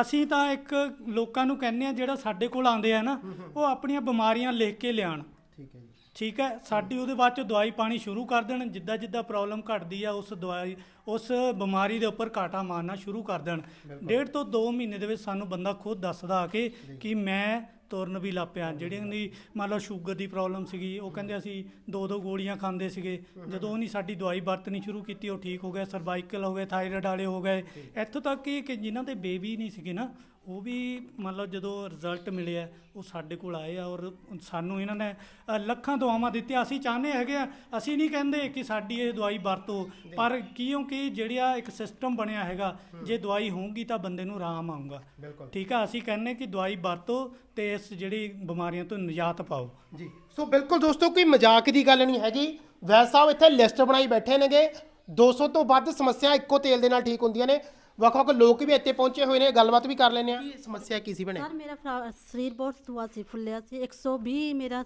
ਅਸੀਂ ਤਾਂ ਇੱਕ ਲੋਕਾਂ ਨੂੰ ਕਹਿੰਦੇ ਆ ਜਿਹੜਾ ਸਾਡੇ ਕੋਲ ਆਉਂਦੇ ਆ ਨਾ ਉਹ ਆਪਣੀਆਂ ਬਿਮਾਰੀਆਂ ਲਿਖ ਕੇ ਲਿਆਣ। ਠੀਕ ਹੈ ਜੀ। ਠੀਕ ਹੈ? ਸਾਡੀ ਉਹਦੇ ਬਾਅਦ ਚ ਦਵਾਈ ਪਾਣੀ ਸ਼ੁਰੂ ਕਰ ਦੇਣ ਜਿੱਦਾਂ ਜਿੱਦਾਂ ਪ੍ਰੋਬਲਮ ਘਟਦੀ ਆ ਉਸ ਦਵਾਈ ਉਸ ਬਿਮਾਰੀ ਦੇ ਉੱਪਰ ਕਾਟਾ ਮਾਰਨਾ ਸ਼ੁਰੂ ਕਰ ਦੇਣ। ਡੇਢ ਤੋਂ 2 ਮਹੀਨੇ ਦੇ ਵਿੱਚ ਸਾਨੂੰ ਬੰਦਾ ਖੁਦ ਦੱਸਦਾ ਆ ਕੇ ਕਿ ਮੈਂ ਤੁਰਨ ਵੀ ਲੱਗ ਪਿਆ। ਜਿਹੜਿਆਂ ਦੀ ਮੰਨ ਲਓ ਸ਼ੂਗਰ ਦੀ ਪ੍ਰੋਬਲਮ ਸੀਗੀ ਉਹ ਕਹਿੰਦੇ ਅਸੀਂ ਦੋ ਦੋ ਗੋਲੀਆਂ ਖਾਂਦੇ ਸੀਗੇ। ਜਦੋਂ ਉਹਨੇ ਸਾਡੀ ਦਵਾਈ ਵਰਤਣੀ ਸ਼ੁਰੂ ਕੀਤੀ ਉਹ ਠੀਕ ਹੋ ਗਿਆ ਸਰਵਾਈਕਲ ਹੋ ਗਏ ਥਾਇਰਾਇਡ ਵਾਲੇ ਹੋ ਗਏ। ਇੱਥੋਂ ਤੱਕ ਕਿ ਜਿਨ੍ਹਾਂ ਦੇ ਬੇਬੀ ਨਹੀਂ ਸੀਗੇ ਨਾ ਉਹ ਵੀ ਮੰਨ ਲਓ ਜਦੋਂ ਰਿਜ਼ਲਟ ਮਿਲਿਆ ਉਹ ਸਾਡੇ ਕੋਲ ਆਏ ਆ ਔਰ ਸਾਨੂੰ ਇਹਨਾਂ ਨੇ ਲੱਖਾਂ ਦੁਆਵਾਂ ਦਿੱਤੀਆਂ। ਅਸੀਂ ਚਾਹੁੰਦੇ ਹੈਗੇ ਆ ਅਸੀਂ ਨਹੀਂ ਕਹਿੰਦੇ ਕਿ ਸਾਡੀ ਇਹ ਦਵਾਈ ਵਰਤੋ ਪਰ ਕਿਉਂਕਿ ਜਿਹੜਿਆ ਇੱਕ ਸਿਸਟਮ ਬਣਿਆ ਹੈਗਾ ਜੇ ਦਵਾਈ ਹੋਊਗੀ ਤਾਂ ਬੰਦੇ ਨੂੰ ਆਰਾਮ ਆਊਗਾ। ਬਿਲਕੁਲ। ਠੀਕ ਆ ਅਸੀਂ ਕਹਿੰਦੇ ਕਿ ਦਵਾਈ ਵਰਤੋ ਤੇ ਇਸ ਜਿਹੜੀ ਬਿਮਾਰੀਆਂ ਤੋਂ ਨਿਜਾਤ ਪਾਓ। ਜੀ ਸੋ ਬਿਲਕੁਲ ਦੋਸਤੋ ਕੋਈ ਮਜ਼ਾਕ ਦੀ ਗੱਲ ਨਹੀਂ ਹੈਗੀ। ਵੈਦ ਸਾਹਿਬ ਇੱਥੇ ਲਿਸਟ ਬਣਾਈ ਬੈਠੇ ਨੇਗੇ। 200 ਤੋਂ ਵੱਧ ਸਮੱਸਿਆ ਇੱਕੋ ਤੇਲ ਦੇ ਨਾਲ ਠੀਕ ਹੁੰਦੀਆਂ ਨੇ। ਵੱਖ ਵੱਖ ਲੋਕ ਵੀ ਇੱਥੇ ਪਹੁੰਚੇ ਹੋਏ ਨੇ ਗੱਲਬਾਤ ਵੀ ਕਰ ਲੈਂਦੇ ਆ ਕੀ ਸਮੱਸਿਆ ਕੀ ਸੀ ਬਣੇ ਸਰ ਮੇਰਾ ਫਰਾ- ਸਰੀਰ ਬਹੁਤ ਦੁਆ ਸੀ ਫੁੱਲਿਆ ਸੀ। 120 ਮੇਰਾ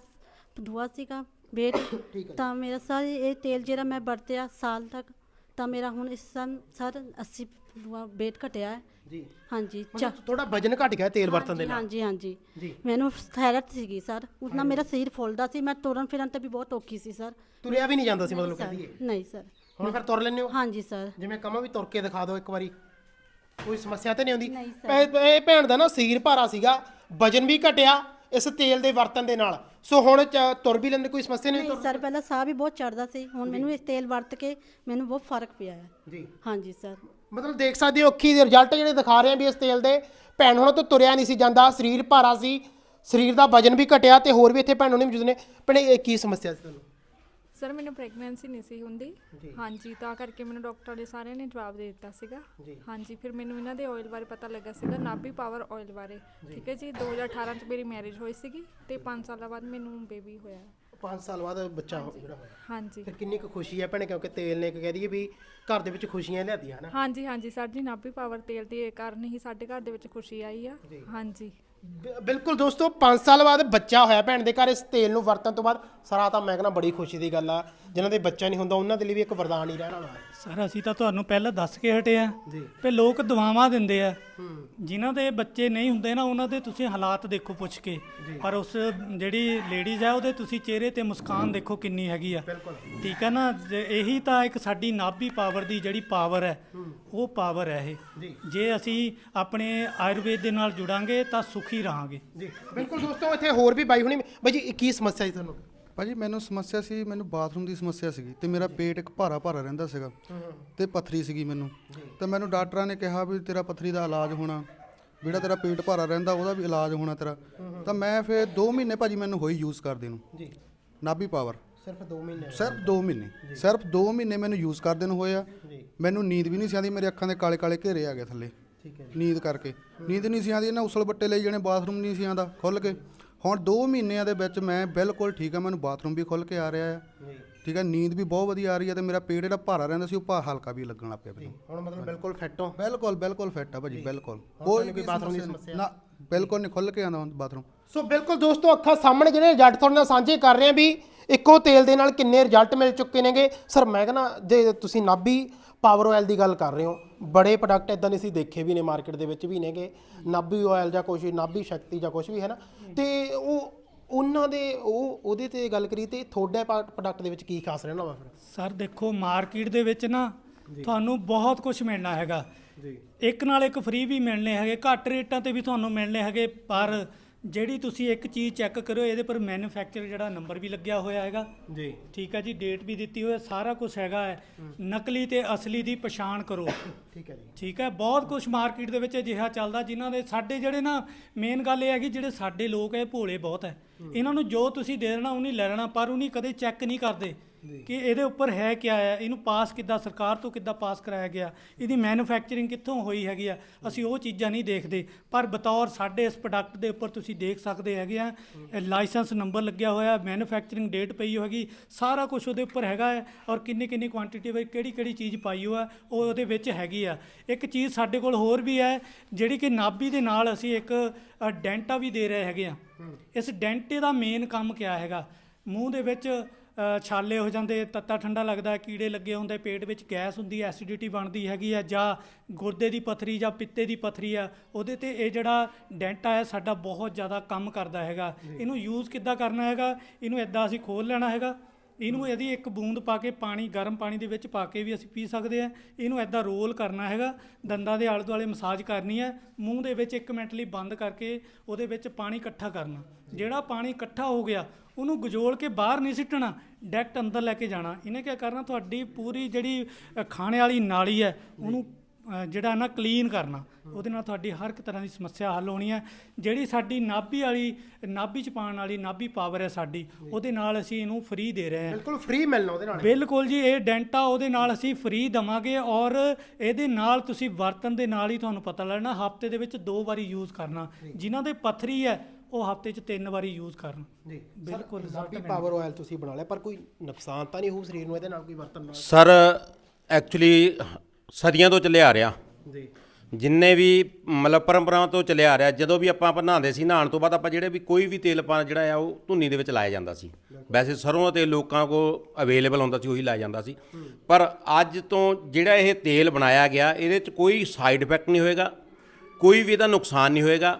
ਦੁਆ ਸੀਗਾ weight ਤਾਂ ਮੇਰਾ ਸਰ ਇਹ ਤੇਲ ਜਿਹੜਾ ਮੈਂ ਵਰਤਿਆ ਸਾਲ ਤੱਕ। ਤਾਂ ਮੇਰਾ ਹੁਣ ਇਸ ਸਾਲ ਸਰ 80 ਦੁਆ weight ਘਟਿਆ ਹੈ। ਜੀ। ਹਾਂਜੀ ਚਾ ਥੋੜਾ ਵਜਨ ਘਟ ਗਿਆ ਤੇਲ ਵਰਤਨ ਦੇ ਨਾਲ। ਹਾਂਜੀ ਹਾਂਜੀ। ਜੀ। ਮੈਨੂੰ ਥਾਇਰਾਇਡ ਸੀਗੀ ਸਰ। ਉਸ ਨਾਲ ਮੇਰਾ ਸਰੀਰ ਫੁੱਲਦਾ ਸੀ। ਮੈਂ ਤੁਰਨ ਫਿਰਨ ਤੇ ਵੀ ਬਹੁਤ ਔਖੀ ਸੀ ਸਰ। ਤੁਰਿਆ ਵੀ ਨਹੀਂ ਜਾਂਦਾ ਸੀ ਮਤਲਬ ਸਰ, ਨਹੀਂ ਸਰ। ਹੁਣ ਫਿਰ ਤੁਰ ਲੈਂਦੇ ਹੋ? ਹਾਂਜੀ ਸਰ। ਜਿਵੇਂ ਕਹਾਂ ਵੀ ਤੁਰ ਕੇ ਦਿਖਾ ਦਿਓ ਇੱਕ ਵਾਰੀ। ਕੋਈ ਸਮੱਸਿਆ ਤਾਂ ਨਹੀਂ ਆਉਂਦੀ? ਨਹੀਂ ਸਰ। ਭੈ- ਇਹ ਭੈਣ ਦਾ ਨਾ ਸਰੀਰ ਭਾਰਾ ਸੀਗਾ। ਵਜਨ ਵੀ ਘਟਿਆ ਇਸ ਤੇਲ ਦੇ ਵਰਤਨ ਦੇ ਨਾਲ। ਸੋ ਹੁਣ ਚ- ਤੁਰ ਵੀ ਲੈਂਦੇ ਕੋਈ ਸਮੱਸਿਆ ਨਹੀਂ ਨਹੀਂ ਸਰ ਪਹਿਲਾਂ ਸਾਹ ਵੀ ਬਹੁਤ ਚੜਦਾ ਸੀ। ਹੁਣ ਮੈਨੂੰ ਇਸ ਤੇਲ ਵਰਤ ਕੇ ਮੈਨੂੰ ਬਹੁਤ ਫ਼ਰਕ ਪਿਆ ਹੈ। ਜੀ। ਹਾਂਜੀ ਸਰ। ਮਤਲਬ ਦੇਖ ਸਕਦੇ ਹੋ ਅੱਖੀ ਦੇ ਰਿਜ਼ਲਟ ਜਿਹੜੇ ਦਿਖਾ ਰਹੇ ਆ ਵੀ ਇਸ ਤੇਲ ਦੇ। ਭੈਣ ਹੁਣਾਂ ਤੋਂ ਤੁਰਿਆ ਨਹੀਂ ਸੀ ਜਾਂਦਾ ਸਰੀਰ ਭਾਰਾ ਸੀ। ਸਰੀਰ ਦਾ ਵਜਨ ਵੀ ਘਟਿਆ ਤੇ ਹੋਰ ਵੀ ਇੱਥੇ ਭੈਣ ਹੁਣੇ ਮੌਜੂਦ ਨੇ ਭੈਣੇ ਇਹ ਕੀ ਸਮੱਸਿਆ ਸੀ ਤੁਹਾਨੂੰ? ਸਰ ਮੈਨੂੰ ਪ੍ਰੈਗਨੈਂਸੀ ਨਹੀਂ ਸੀ ਹੁੰਦੀ। ਹਾਂਜੀ ਤਾਂ ਕਰਕੇ ਮੈਨੂੰ ਡਾਕਟਰ ਨੇ ਸਾਰਿਆਂ ਨੇ ਜਵਾਬ ਦੇ ਦਿੱਤਾ ਸੀਗਾ। ਹਾਂਜੀ ਫਿਰ ਮੈਨੂੰ ਇਹਨਾਂ ਦੇ ਆਇਲ ਬਾਰੇ ਪਤਾ ਲੱਗਾ ਸੀਗਾ ਨਾਭੀ ਪਾਵਰ ਆਇਲ ਬਾਰੇ। ਠੀਕ ਹੈ ਜੀ 2018 ਚ ਮੇਰੀ ਮੈਰਿਜ ਹੋਈ ਸੀਗੀ ਤੇ 5 ਸਾਲਾਂ ਬਾਅਦ ਮੈਨੂੰ ਬੇਬੀ ਹੋਇਆ। 5 ਸਾਲ ਬਾਅਦ ਬੱਚਾ ਹੋ- ਜਿਹੜਾ ਹੋਇਆ। ਹਾਂਜੀ। ਫਿਰ ਕਿੰਨੀ ਕੁ ਖੁਸ਼ੀ ਹੈ ਭੈਣੇ ਕਿਉਂਕਿ ਤੇਲ ਨੇ ਇੱਕ ਕਹਿ ਦਈਏ ਵੀ ਘਰ ਦੇ ਵਿੱਚ ਖੁਸ਼ੀਆਂ ਲਿਆਦੀਆਂ ਹਨਾ? ਹਾਂਜੀ ਹਾਂਜੀ ਸਰ ਜੀ ਨਾਭੀ ਪਾਵਰ ਤੇਲ ਦੇ ਕਾਰਨ ਹੀ ਸਾਡੇ ਘਰ ਦੇ ਵਿੱਚ ਖੁਸ਼ੀ ਆਈ ਆ। ਹਾਂਜੀ। ਬਿਲਕੁਲ ਦੋਸਤੋ 5 ਸਾਲ ਬਾਅਦ ਬੱਚਾ ਹੋਇਆ ਭੈਣ ਦੇ ਘਰ ਇਸ ਤੇਲ ਨੂੰ ਵਰਤਣ ਤੋਂ ਬਾਅਦ ਸਾਰਾ ਤਾਂ ਮੈਂ ਕਹਿੰਦਾ ਬੜੀ ਖੁਸ਼ੀ ਦੀ ਗੱਲ ਆ ਜਿਨ੍ਹਾਂ ਦੇ ਬੱਚਾ ਨਹੀਂ ਹੁੰਦਾ ਉਹਨਾਂ ਦੇ ਲਈ ਵੀ ਇੱਕ ਵਰਦਾਨ ਹੀ ਰਹਿਣ ਵਾਲਾ ਹੈ। ਸਰ ਅਸੀਂ ਤਾਂ ਤੁਹਾਨੂੰ ਪਹਿਲਾਂ ਦੱਸ ਕੇ ਹਟੇ ਆ ਜੀ। ਵੀ ਲੋਕ ਦੁਆਵਾਂ ਦਿੰਦੇ ਆ। ਜਿਨ੍ਹਾਂ ਦੇ ਬੱਚੇ ਨਹੀਂ ਹੁੰਦੇ ਨਾ ਉਹਨਾਂ ਦੇ ਤੁਸੀਂ ਹਾਲਾਤ ਦੇਖੋ ਪੁੱਛ ਕੇ। ਪਰ ਉਸ ਜਿਹੜੀ ਲੇਡੀਜ਼ ਆ ਉਹਦੇ ਤੁਸੀਂ ਚਿਹਰੇ ਤੇ ਮੁਸਕਾਨ ਦੇਖੋ ਕਿੰਨੀ ਹੈਗੀ ਆ। ਠੀਕ ਹੈ ਨਾ? ਇਹੀ ਤਾਂ ਇੱਕ ਸਾਡੀ ਨਾਭੀ ਪਾਵਰ ਦੀ ਜਿਹੜੀ ਪਾਵਰ ਹੈ ਉਹ ਪਾਵਰ ਹੈ ਇਹ। ਜੀ। ਜੇ ਅਸੀਂ ਆਪਣੇ ਆਯੁਰਵੇਦ ਦੇ ਨਾਲ ਜੁੜਾਂਗੇ ਤਾਂ ਸੁਖੀ ਰਹਾਂਗੇ। ਜੀ ਬਿਲਕੁਲ ਦੋਸਤੋ ਇੱਥੇ ਹੋਰ ਵੀ ਬਾਈ ਹੁਣੀ ਬਾਈ ਜੀ ਇਹ ਕੀ ਸਮੱਸਿਆ ਸੀ ਤੁਹਾਨੂੰ? ਭਾਜੀ ਮੈਨੂੰ ਸਮੱਸਿਆ ਸੀ ਮੈਨੂੰ ਬਾਥਰੂਮ ਦੀ ਸਮੱਸਿਆ ਸੀਗੀ ਤੇ ਮੇਰਾ ਪੇਟ ਇੱਕ ਭਾਰਾ ਭਾਰਾ ਰਹਿੰਦਾ ਸੀਗਾ ਤੇ ਪੱਥਰੀ ਸੀਗੀ ਮੈਨੂੰ। ਤੇ ਮੈਨੂੰ ਡਾਕਟਰਾਂ ਨੇ ਕਿਹਾ ਵੀ ਤੇਰਾ ਪੱਥਰੀ ਦਾ ਇਲਾਜ ਹੋਣਾ ਜਿਹੜਾ ਤੇਰਾ ਪੇਟ ਭਾਰਾ ਰਹਿੰਦਾ ਉਹਦਾ ਵੀ ਇਲਾਜ ਹੋਣਾ ਤੇਰਾ। ਤਾਂ ਮੈਂ ਫਿਰ 2 ਮਹੀਨੇ ਭਾਜੀ ਮੈਨੂੰ ਹੋਈ ਯੂਜ਼ ਕਰਦੇ ਨੂੰ। ਜੀ। ਨਾਭੀ ਪਾਵਰ ਸਿਰਫ 2 ਮਹੀਨੇ ਸਿਰਫ 2 ਮਹੀਨੇ। ਸਿਰਫ 2 ਮਹੀਨੇ ਮੈਨੂੰ ਯੂਜ਼ ਕਰਦੇ ਨੂੰ ਹੋਇਆ। ਜੀ। ਮੈਨੂੰ ਨੀਂਦ ਵੀ ਨਹੀਂ ਸੀ ਆਉਂਦੀ ਮੇਰੇ ਅੱਖਾਂ ਦੇ ਕਾਲੇ ਕਾਲੇ ਘੇਰੇ ਆ ਗਏ ਥੱਲੇ। ਠੀਕ ਹੈ ਨੀਂਦ ਕਰਕੇ। ਨੀਂਦ ਨਹੀਂ ਸੀ ਆਉਂਦੀ ਨਾ ਉਸਲ ਬੱਟੇ ਲਈ ਜਣੇ ਬਾਥਰੂਮ ਨਹੀਂ ਸੀ ਆਉਂਦਾ ਖੁੱਲ ਕੇ। ਹੁਣ 2 ਮਹੀਨਿਆਂ ਦੇ ਵਿੱਚ ਮੈਂ ਬਿਲਕੁਲ ਠੀਕ ਆ ਮੈਨੂੰ ਬਾਥਰੂਮ ਵੀ ਖੁੱਲ ਕੇ ਆ ਰਿਹਾ ਆ। ਜੀ ਠੀਕ ਹੈ ਨੀਂਦ ਵੀ ਬਹੁਤ ਵਧੀਆ ਆ ਰਹੀ ਹੈ ਤੇ ਮੇਰਾ ਪੇਟ ਜਿਹੜਾ ਭਾਰਾ ਰਹਿੰਦਾ ਸੀ ਉਹ ਭਾ ਹਲਕਾ ਵੀ ਲੱਗਣ ਲੱਗ ਪਿਆ ਮੈਨੂੰ। ਹੁਣ ਮਤਲਬ ਬਿਲਕੁਲ ਫਿੱਟ ਹੋ। ਬਿਲਕੁਲ ਬਿਲਕੁਲ ਫਿੱਟ ਆ ਭਾਜੀ ਬਿਲਕੁਲ। ਤੁਹਾਨੂੰ ਕੋਈ ਬਾਥਰੂਮ ਦੀ ਸਮੱਸਿਆ ਨਾ ਬਿਲਕੁਲ ਨਹੀਂ ਖੁੱਲ ਕੇ ਆਉਂਦਾ ਹੁਣ ਬਾਥਰੂਮ। ਸੋ ਬਿਲਕੁਲ ਦੋਸਤੋ ਅੱਖਾਂ ਸਾਹਮਣੇ ਜਿਹੜੇ ਰਿਜ਼ਲਟ ਤੁਹਾਡੇ ਨਾਲ ਸਾਂਝੇ ਕਰ ਰਹੇ ਆ ਵੀ ਇੱਕੋ ਤੇਲ ਦੇ ਨਾਲ ਕਿੰਨੇ ਰਿਜ਼ਲਟ ਮਿਲ ਚੁੱਕੇ ਨੇਗੇ। ਸਰ ਮੈਂ ਕਹਿੰਦਾ ਜੇ ਤੁਸੀਂ ਨਾਭੀ ਪਾਵਰ ਆਇਲ ਦੀ ਗੱਲ ਕਰ ਰਹੇ ਹੋ। ਬੜੇ ਪ੍ਰੋਡਕਟ ਇਦਾਂ ਦੇ ਅਸੀਂ ਦੇਖੇ ਵੀ ਨੇ ਮਾਰਕੀਟ ਦੇ ਵਿੱਚ ਵੀ ਨੇਗੇ। ਨਾਭੀ ਆਇਲ ਜਾਂ ਕੁਛ ਨਾਭੀ ਸ਼ਕਤੀ ਜਾਂ ਕੁਛ ਵੀ ਹੈ ਨਾ? ਤੇ ਉਹ ਉਹਨਾਂ ਦੇ ਉਹ ਉਹਦੇ ਤੇ ਗੱਲ ਕਰੀ ਤੇ ਤੁਹਾਡੇ ਪ੍ਰੋਡਕਟ ਦੇ ਵਿੱਚ ਕੀ ਖਾਸ ਰਹਿਣਾ ਵਾ ਫਿਰ? ਸਰ ਦੇਖੋ ਮਾਰਕੀਟ ਦੇ ਵਿੱਚ ਨਾ ਤੁਹਾਨੂੰ ਬਹੁਤ ਕੁਝ ਮਿਲਣਾ ਹੈਗਾ। ਜੀ। ਇੱਕ ਨਾਲ ਇੱਕ ਫ੍ਰੀ ਵੀ ਮਿਲਣੇ ਹੈਗੇ। ਘੱਟ ਰੇਟਾਂ ਤੇ ਵੀ ਤੁਹਾਨੂੰ ਮਿਲਣੇ ਹੈਗੇ ਪਰ ਜਿਹੜੀ ਤੁਸੀਂ ਇੱਕ ਚੀਜ਼ ਚੈੱਕ ਕਰੋ ਇਹਦੇ ਪਰ ਮੈਨੂਫੈਕਚਰ ਜਿਹੜਾ ਨੰਬਰ ਵੀ ਲੱਗਿਆ ਹੋਇਆ ਹੈਗਾ। ਜੀ। ਠੀਕ ਹੈ ਜੀ ਡੇਟ ਵੀ ਦਿੱਤੀ ਹੋਈ ਹੈ ਸਾਰਾ ਕੁਝ ਹੈਗਾ ਹੈ। ਨਕਲੀ ਤੇ ਅਸਲੀ ਦੀ ਪਛਾਣ ਕਰੋ। ਠੀਕ ਹੈ ਜੀ। ਠੀਕ ਹੈ ਬਹੁਤ ਕੁਝ ਮਾਰਕੀਟ ਦੇ ਵਿੱਚ ਅਜਿਹਾ ਚੱਲਦਾ ਜਿਨ੍ਹਾਂ ਦੇ ਸਾਡੇ ਜਿਹੜੇ ਨਾ ਮੇਨ ਗੱਲ ਇਹ ਹੈ ਕਿ ਜਿਹੜੇ ਸਾਡੇ ਲੋਕ ਹੈ ਭੋਲੇ ਬਹੁਤ ਹੈ। ਇਹਨਾਂ ਨੂੰ ਜੋ ਤੁਸੀਂ ਦੇ ਦੇਣਾ ਉਹਨੇ ਲੈ ਲੈਣਾ ਪਰ ਉਹਨੇ ਕਦੇ ਚੈੱਕ ਨਹੀਂ ਕਰਦੇ। ਕਿ ਇਹਦੇ ਉੱਪਰ ਹੈ ਕਿਆ ਹੈ ਇਹਨੂੰ ਪਾਸ ਕਿੱਦਾਂ? ਸਰਕਾਰ ਤੋਂ ਕਿੱਦਾਂ ਪਾਸ ਕਰਾਇਆ ਗਿਆ? ਇਹਦੀ ਮੈਨੂਫੈਕਚਰਿੰਗ ਕਿੱਥੋਂ ਹੋਈ ਹੈਗੀ ਆ? ਅਸੀਂ ਉਹ ਚੀਜ਼ਾਂ ਨਹੀਂ ਦੇਖਦੇ। ਪਰ ਬਤੌਰ ਸਾਡੇ ਇਸ ਪ੍ਰੋਡਕਟ ਦੇ ਉੱਪਰ ਤੁਸੀਂ ਦੇਖ ਸਕਦੇ ਹੈਗੇ ਆ। ਲਾਇਸੈਂਸ ਨੰਬਰ ਲੱਗਿਆ ਹੋਇਆ ਮੈਨੂਫੈਕਚਰਿੰਗ ਡੇਟ ਪਈ ਹੋਏਗੀ। ਸਾਰਾ ਕੁਝ ਉਹਦੇ ਉੱਪਰ ਹੈਗਾ ਹੈ ਔਰ ਕਿੰਨੀ ਕਿੰਨੀ ਕੁਆਂਟੀਟੀ ਵਿੱਚ ਕਿਹੜੀ ਕਿਹੜੀ ਚੀਜ਼ ਪਾਈ ਹੋਆ ਉਹ ਉਹਦੇ ਵਿੱਚ ਹੈਗੀ ਆ। ਇੱਕ ਚੀਜ਼ ਸਾਡੇ ਕੋਲ ਹੋਰ ਵੀ ਹੈ ਜਿਹੜੀ ਕਿ ਨਾਭੀ ਦੇ ਨਾਲ ਅਸੀਂ ਇੱਕ ਡੈਂਟਾ ਵੀ ਦੇ ਰਹੇ ਹੈਗੇ ਆ। ਇਸ ਡੈਂਟੇ ਦਾ ਮੇਨ ਕੰਮ ਕਿਆ ਹੈਗਾ? ਮੂੰਹ ਦੇ ਵਿੱਚ ਛਾਲੇ ਹੋ ਜਾਂਦੇ ਤੱਤਾ ਠੰਡਾ ਲੱਗਦਾ ਕੀੜੇ ਲੱਗੇ ਹੁੰਦੇ ਪੇਟ ਵਿੱਚ ਗੈਸ ਹੁੰਦੀ ਐਸਿਡਿਟੀ ਬਣਦੀ ਹੈਗੀ ਆ ਜਾਂ ਗੁਰਦੇ ਦੀ ਪਥਰੀ ਜਾਂ ਪਿੱਤੇ ਦੀ ਪਥਰੀ ਆ ਉਹਦੇ ਤੇ ਇਹ ਜਿਹੜਾ ਡੈਂਟਾ ਹੈ ਸਾਡਾ ਬਹੁਤ ਜ਼ਿਆਦਾ ਕੰਮ ਕਰਦਾ ਹੈਗਾ। ਇਹਨੂੰ ਯੂਜ਼ ਕਿੱਦਾਂ ਕਰਨਾ ਹੈਗਾ? ਇਹਨੂੰ ਇਦਾਂ ਅਸੀਂ ਖੋਲ ਲੈਣਾ ਹੈਗਾ। ਇਹਨੂੰ ਇਹਦੀ ਇੱਕ ਬੂੰਦ ਪਾ ਕੇ ਪਾਣੀ, ਗਰਮ ਪਾਣੀ ਦੇ ਵਿੱਚ ਪਾ ਕੇ ਵੀ ਅਸੀਂ ਪੀ ਸਕਦੇ ਆ ਇਹਨੂੰ ਐਦਾਂ ਰੋਲ ਕਰਨਾ ਹੈਗਾ। ਦੰਦਾਂ ਦੇ ਆਲੇ ਦੁਆਲੇ ਮਸਾਜ ਕਰਨੀ ਹੈ। ਮੂੰਹ ਦੇ ਵਿੱਚ 1 ਮਿੰਟ ਲਈ ਬੰਦ ਕਰਕੇ ਉਹਦੇ ਵਿੱਚ ਪਾਣੀ ਇਕੱਠਾ ਕਰਨਾ। ਜਿਹੜਾ ਪਾਣੀ ਇਕੱਠਾ ਹੋ ਗਿਆ, ਉਹਨੂੰ ਗਜੋਲ ਕੇ ਬਾਹਰ ਨਹੀਂ ਸਿੱਟਣਾ, ਡਾਇਰੈਕਟ ਅੰਦਰ ਲੈ ਕੇ ਜਾਣਾ। ਇਹਨੇ ਕੀ ਕਰਨਾ? ਤੁਹਾਡੀ ਪੂਰੀ ਜਿਹੜੀ ਖਾਣੇ ਵਾਲੀ ਨਾਲੀ ਹੈ, ਉਹਨੂੰ ਅ, ਜਿਹੜਾ ਨਾ ਕਲੀਨ ਕਰਨਾ ਉਹਦੇ ਨਾਲ ਤੁਹਾਡੀ ਹਰ ਇੱਕ ਤਰ੍ਹਾਂ ਦੀ ਸਮੱਸਿਆ ਹੱਲ ਹੋਣੀ ਹੈ। ਜਿਹੜੀ ਸਾਡੀ ਨਾਭੀ ਵਾਲੀ ਨਾਭੀ ਚ ਪਾਉਣ ਵਾਲੀ ਨਾਭੀ ਪਾਵਰ ਹੈ ਸਾਡੀ ਉਹਦੇ ਨਾਲ ਅਸੀਂ ਇਹਨੂੰ ਫ੍ਰੀ ਦੇ ਰਹੇ ਹਾਂ। ਬਿਲਕੁਲ ਫ੍ਰੀ ਮਿਲਣਾ ਉਹਦੇ ਨਾਲ। ਬਿਲਕੁਲ ਜੀ ਇਹ ਡੈਂਟਾ ਉਹਦੇ ਨਾਲ ਅਸੀਂ ਫ੍ਰੀ ਦਵਾਂਗੇ ਔਰ ਇਹਦੇ ਨਾਲ ਤੁਸੀਂ ਵਰਤਨ ਦੇ ਨਾਲ ਹੀ ਤੁਹਾਨੂੰ ਪਤਾ ਲੱਗਣਾ ਹਫ਼ਤੇ ਦੇ ਵਿੱਚ ਦੋ ਵਾਰੀ ਯੂਜ਼ ਕਰਨਾ। ਜਿਨ੍ਹਾਂ ਦੇ ਪੱਥਰੀ ਹੈ ਉਹ ਹਫ਼ਤੇ 'ਚ ਤਿੰਨ ਵਾਰੀ ਯੂਜ਼ ਕਰਨ। ਜੀ। ਬਿਲਕੁਲ ਨਾਭੀ ਪਾਵਰ ਆਇਲ ਤੁਸੀਂ ਬਣਾ ਲਿਆ ਪਰ ਕੋਈ ਨੁਕਸਾਨ ਤਾਂ ਨਹੀਂ ਹੋਊ ਸਰੀਰ ਨੂੰ ਇਹਦੇ ਨਾਲ ਕੋਈ ਵਰਤਣ ਨਾਲ? ਸਰ ਐਕਚੁਅਲੀ ਸਦੀਆਂ ਤੋਂ ਚੱਲਿਆ ਆ ਰਿਹਾ। ਜੀ। ਜਿੰਨੇ ਵੀ ਮਤਲਬ ਪਰੰਪਰਾਵਾਂ ਤੋਂ ਚੱਲਿਆ ਆ ਰਿਹਾ ਜਦੋਂ ਵੀ ਆਪਾਂ ਆਪਾਂ ਨਹਾਉਂਦੇ ਸੀ ਨਹਾਉਣ ਤੋਂ ਬਾਅਦ ਆਪਾਂ ਜਿਹੜੇ ਵੀ ਕੋਈ ਵੀ ਤੇਲ ਪਾ ਜਿਹੜਾ ਆ ਉਹ ਧੁੰਨੀ ਦੇ ਵਿੱਚ ਲਾਇਆ ਜਾਂਦਾ ਸੀ। ਵੈਸੇ ਸਰੋਂ ਦਾ ਤੇਲ ਲੋਕਾਂ ਕੋ ਅਵੇਲੇਬਲ ਹੁੰਦਾ ਸੀ ਉਹੀ ਲਾਇਆ ਜਾਂਦਾ ਸੀ। ਪਰ ਅੱਜ ਤੋਂ ਜਿਹੜਾ ਇਹ ਤੇਲ ਬਣਾਇਆ ਗਿਆ ਇਹਦੇ 'ਚ ਕੋਈ ਸਾਈਡ ਇਫੈਕਟ ਨਹੀਂ ਹੋਏਗਾ ਕੋਈ ਵੀ ਇਹਦਾ ਨੁਕਸਾਨ ਨਹੀਂ ਹੋਏਗਾ।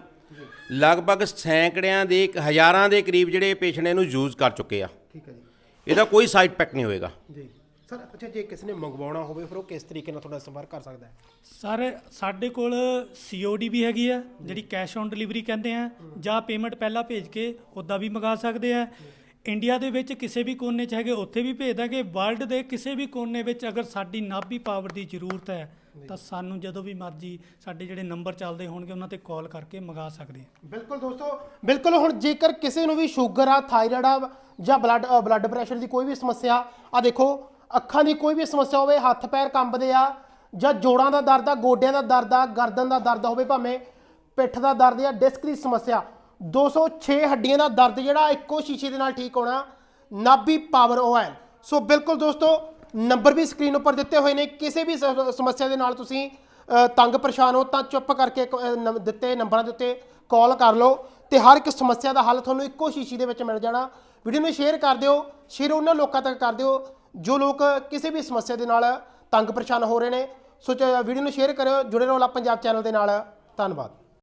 ਲਗਭਗ ਸੈਂਕੜਿਆਂ ਦੇ ਹਜ਼ਾਰਾਂ ਦੇ ਕਰੀਬ ਜਿਹੜੇ ਪੇਸ਼ੈਂਟ ਇਹਨੂੰ ਯੂਜ਼ ਕਰ ਚੁੱਕੇ ਆ। ਠੀਕ ਹੈ ਜੀ। ਇਹਦਾ ਕੋਈ ਸਾਈਡ ਇਫੈਕਟ ਨਹੀਂ ਹੋਏਗਾ। ਜੀ। ਸਰ ਅੱਛਾ ਜੇ ਕਿਸੇ ਨੇ ਮੰਗਵਾਉਣਾ ਹੋਵੇ ਫਿਰ ਉਹ ਕਿਸ ਤਰੀਕੇ ਨਾਲ ਤੁਹਾਡਾ ਸੰਪਰਕ ਕਰ ਸਕਦਾ ਹੈ? ਸਰ ਸਾਡੇ ਕੋਲ ਸੀਓਡੀ ਵੀ ਹੈਗੀ ਆ ਜਿਹੜੀ ਕੈਸ਼ ਔਨ ਡਿਲੀਵਰੀ ਕਹਿੰਦੇ ਆ ਜਾਂ ਪੇਮੈਂਟ ਪਹਿਲਾਂ ਭੇਜ ਕੇ ਉੱਦਾਂ ਵੀ ਮੰਗਾ ਸਕਦੇ ਆ। ਇੰਡੀਆ ਦੇ ਵਿੱਚ ਕਿਸੇ ਵੀ ਕੋਨੇ 'ਚ ਹੈਗੇ ਉੱਥੇ ਵੀ ਭੇਜ ਦਾਂਗੇ। ਵਰਲਡ ਦੇ ਕਿਸੇ ਵੀ ਕੋਨੇ ਵਿੱਚ ਅਗਰ ਸਾਡੀ ਨਾਭੀ ਪਾਵਰ ਦੀ ਜ਼ਰੂਰਤ ਹੈ ਤਾਂ ਸਾਨੂੰ ਜਦੋਂ ਵੀ ਮਰਜ਼ੀ ਸਾਡੇ ਜਿਹੜੇ ਨੰਬਰ ਚੱਲਦੇ ਹੋਣਗੇ ਉਹਨਾਂ ਤੇ ਕਾਲ ਕਰਕੇ ਮੰਗਾ ਸਕਦੇ ਆ। ਬਿਲਕੁਲ ਦੋਸਤੋ ਬਿਲਕੁਲ ਹੁਣ ਜੇਕਰ ਕਿਸੇ ਨੂੰ ਵੀ ਸ਼ੂਗਰ ਆ ਥਾਇਰਾਇਡ ਆ ਜਾਂ ਬਲੱਡ ਬਲੱਡ ਪ੍ਰੈਸ਼ਰ ਦੀ ਕੋਈ ਵੀ ਸਮੱਸਿਆ ਆ ਦੇਖੋ ਅੱਖਾਂ ਦੀ ਕੋਈ ਵੀ ਸਮੱਸਿਆ ਹੋਵੇ ਹੱਥ ਪੈਰ ਕੰਬਦੇ ਆ ਜਾਂ ਜੋੜਾਂ ਦਾ ਦਰਦ ਆ ਗੋਡਿਆਂ ਦਾ ਦਰਦ ਆ ਗਰਦਨ ਦਾ ਦਰਦ ਹੋਵੇ ਭਾਵੇਂ ਪਿੱਠ ਦਾ ਦਰਦ ਜਾਂ ਡਿਸਕ ਦੀ ਸਮੱਸਿਆ 206 ਹੱਡੀਆਂ ਦਾ ਦਰਦ ਜਿਹੜਾ ਇੱਕੋ ਸ਼ੀਸ਼ੇ ਦੇ ਨਾਲ ਠੀਕ ਹੋਣਾ ਨਾਭੀ ਪਾਵਰ ਆਇਲ ਸੋ ਬਿਲਕੁਲ ਦੋਸਤੋ ਨੰਬਰ ਵੀ ਸਕਰੀਨ ਉੱਪਰ ਦਿੱਤੇ ਹੋਏ ਨੇ ਕਿਸੇ ਵੀ ਸ- ਸਮੱਸਿਆ ਦੇ ਨਾਲ ਤੁਸੀਂ ਤੰਗ ਪਰੇਸ਼ਾਨ ਹੋ ਤਾਂ ਚੁੱਪ ਕਰਕੇ ਕ- ਅ, ਦਿੱਤੇ ਨੰਬਰਾਂ ਦੇ ਉੱਤੇ ਕਾਲ ਕਰ ਲਓ ਤੇ ਹਰ ਇੱਕ ਸਮੱਸਿਆ ਦਾ ਹੱਲ ਤੁਹਾਨੂੰ ਇੱਕੋ ਸ਼ੀਸ਼ੀ ਦੇ ਵਿੱਚ ਮਿਲ ਜਾਣਾ। ਵੀਡੀਓ ਨੂੰ ਸ਼ੇਅਰ ਕਰ ਦਿਓ ਸ਼ੇਅਰ ਉਹਨਾਂ ਲੋਕਾਂ ਤੱਕ ਕਰ ਦਿਓ ਜੋ ਲੋਕ ਕਿਸੇ ਵੀ ਸਮੱਸਿਆ ਦੇ ਨਾਲ ਤੰਗ ਪਰੇਸ਼ਾਨ ਹੋ ਰਹੇ ਨੇ। ਸੋ ਵੀਡੀਓ ਨੂੰ ਸ਼ੇਅਰ ਕਰਿਓ, ਜੁੜੇ ਰਹੋ ਲਾ ਪੰਜਾਬ ਚੈਨਲ ਦੇ ਨਾਲ। ਧੰਨਵਾਦ।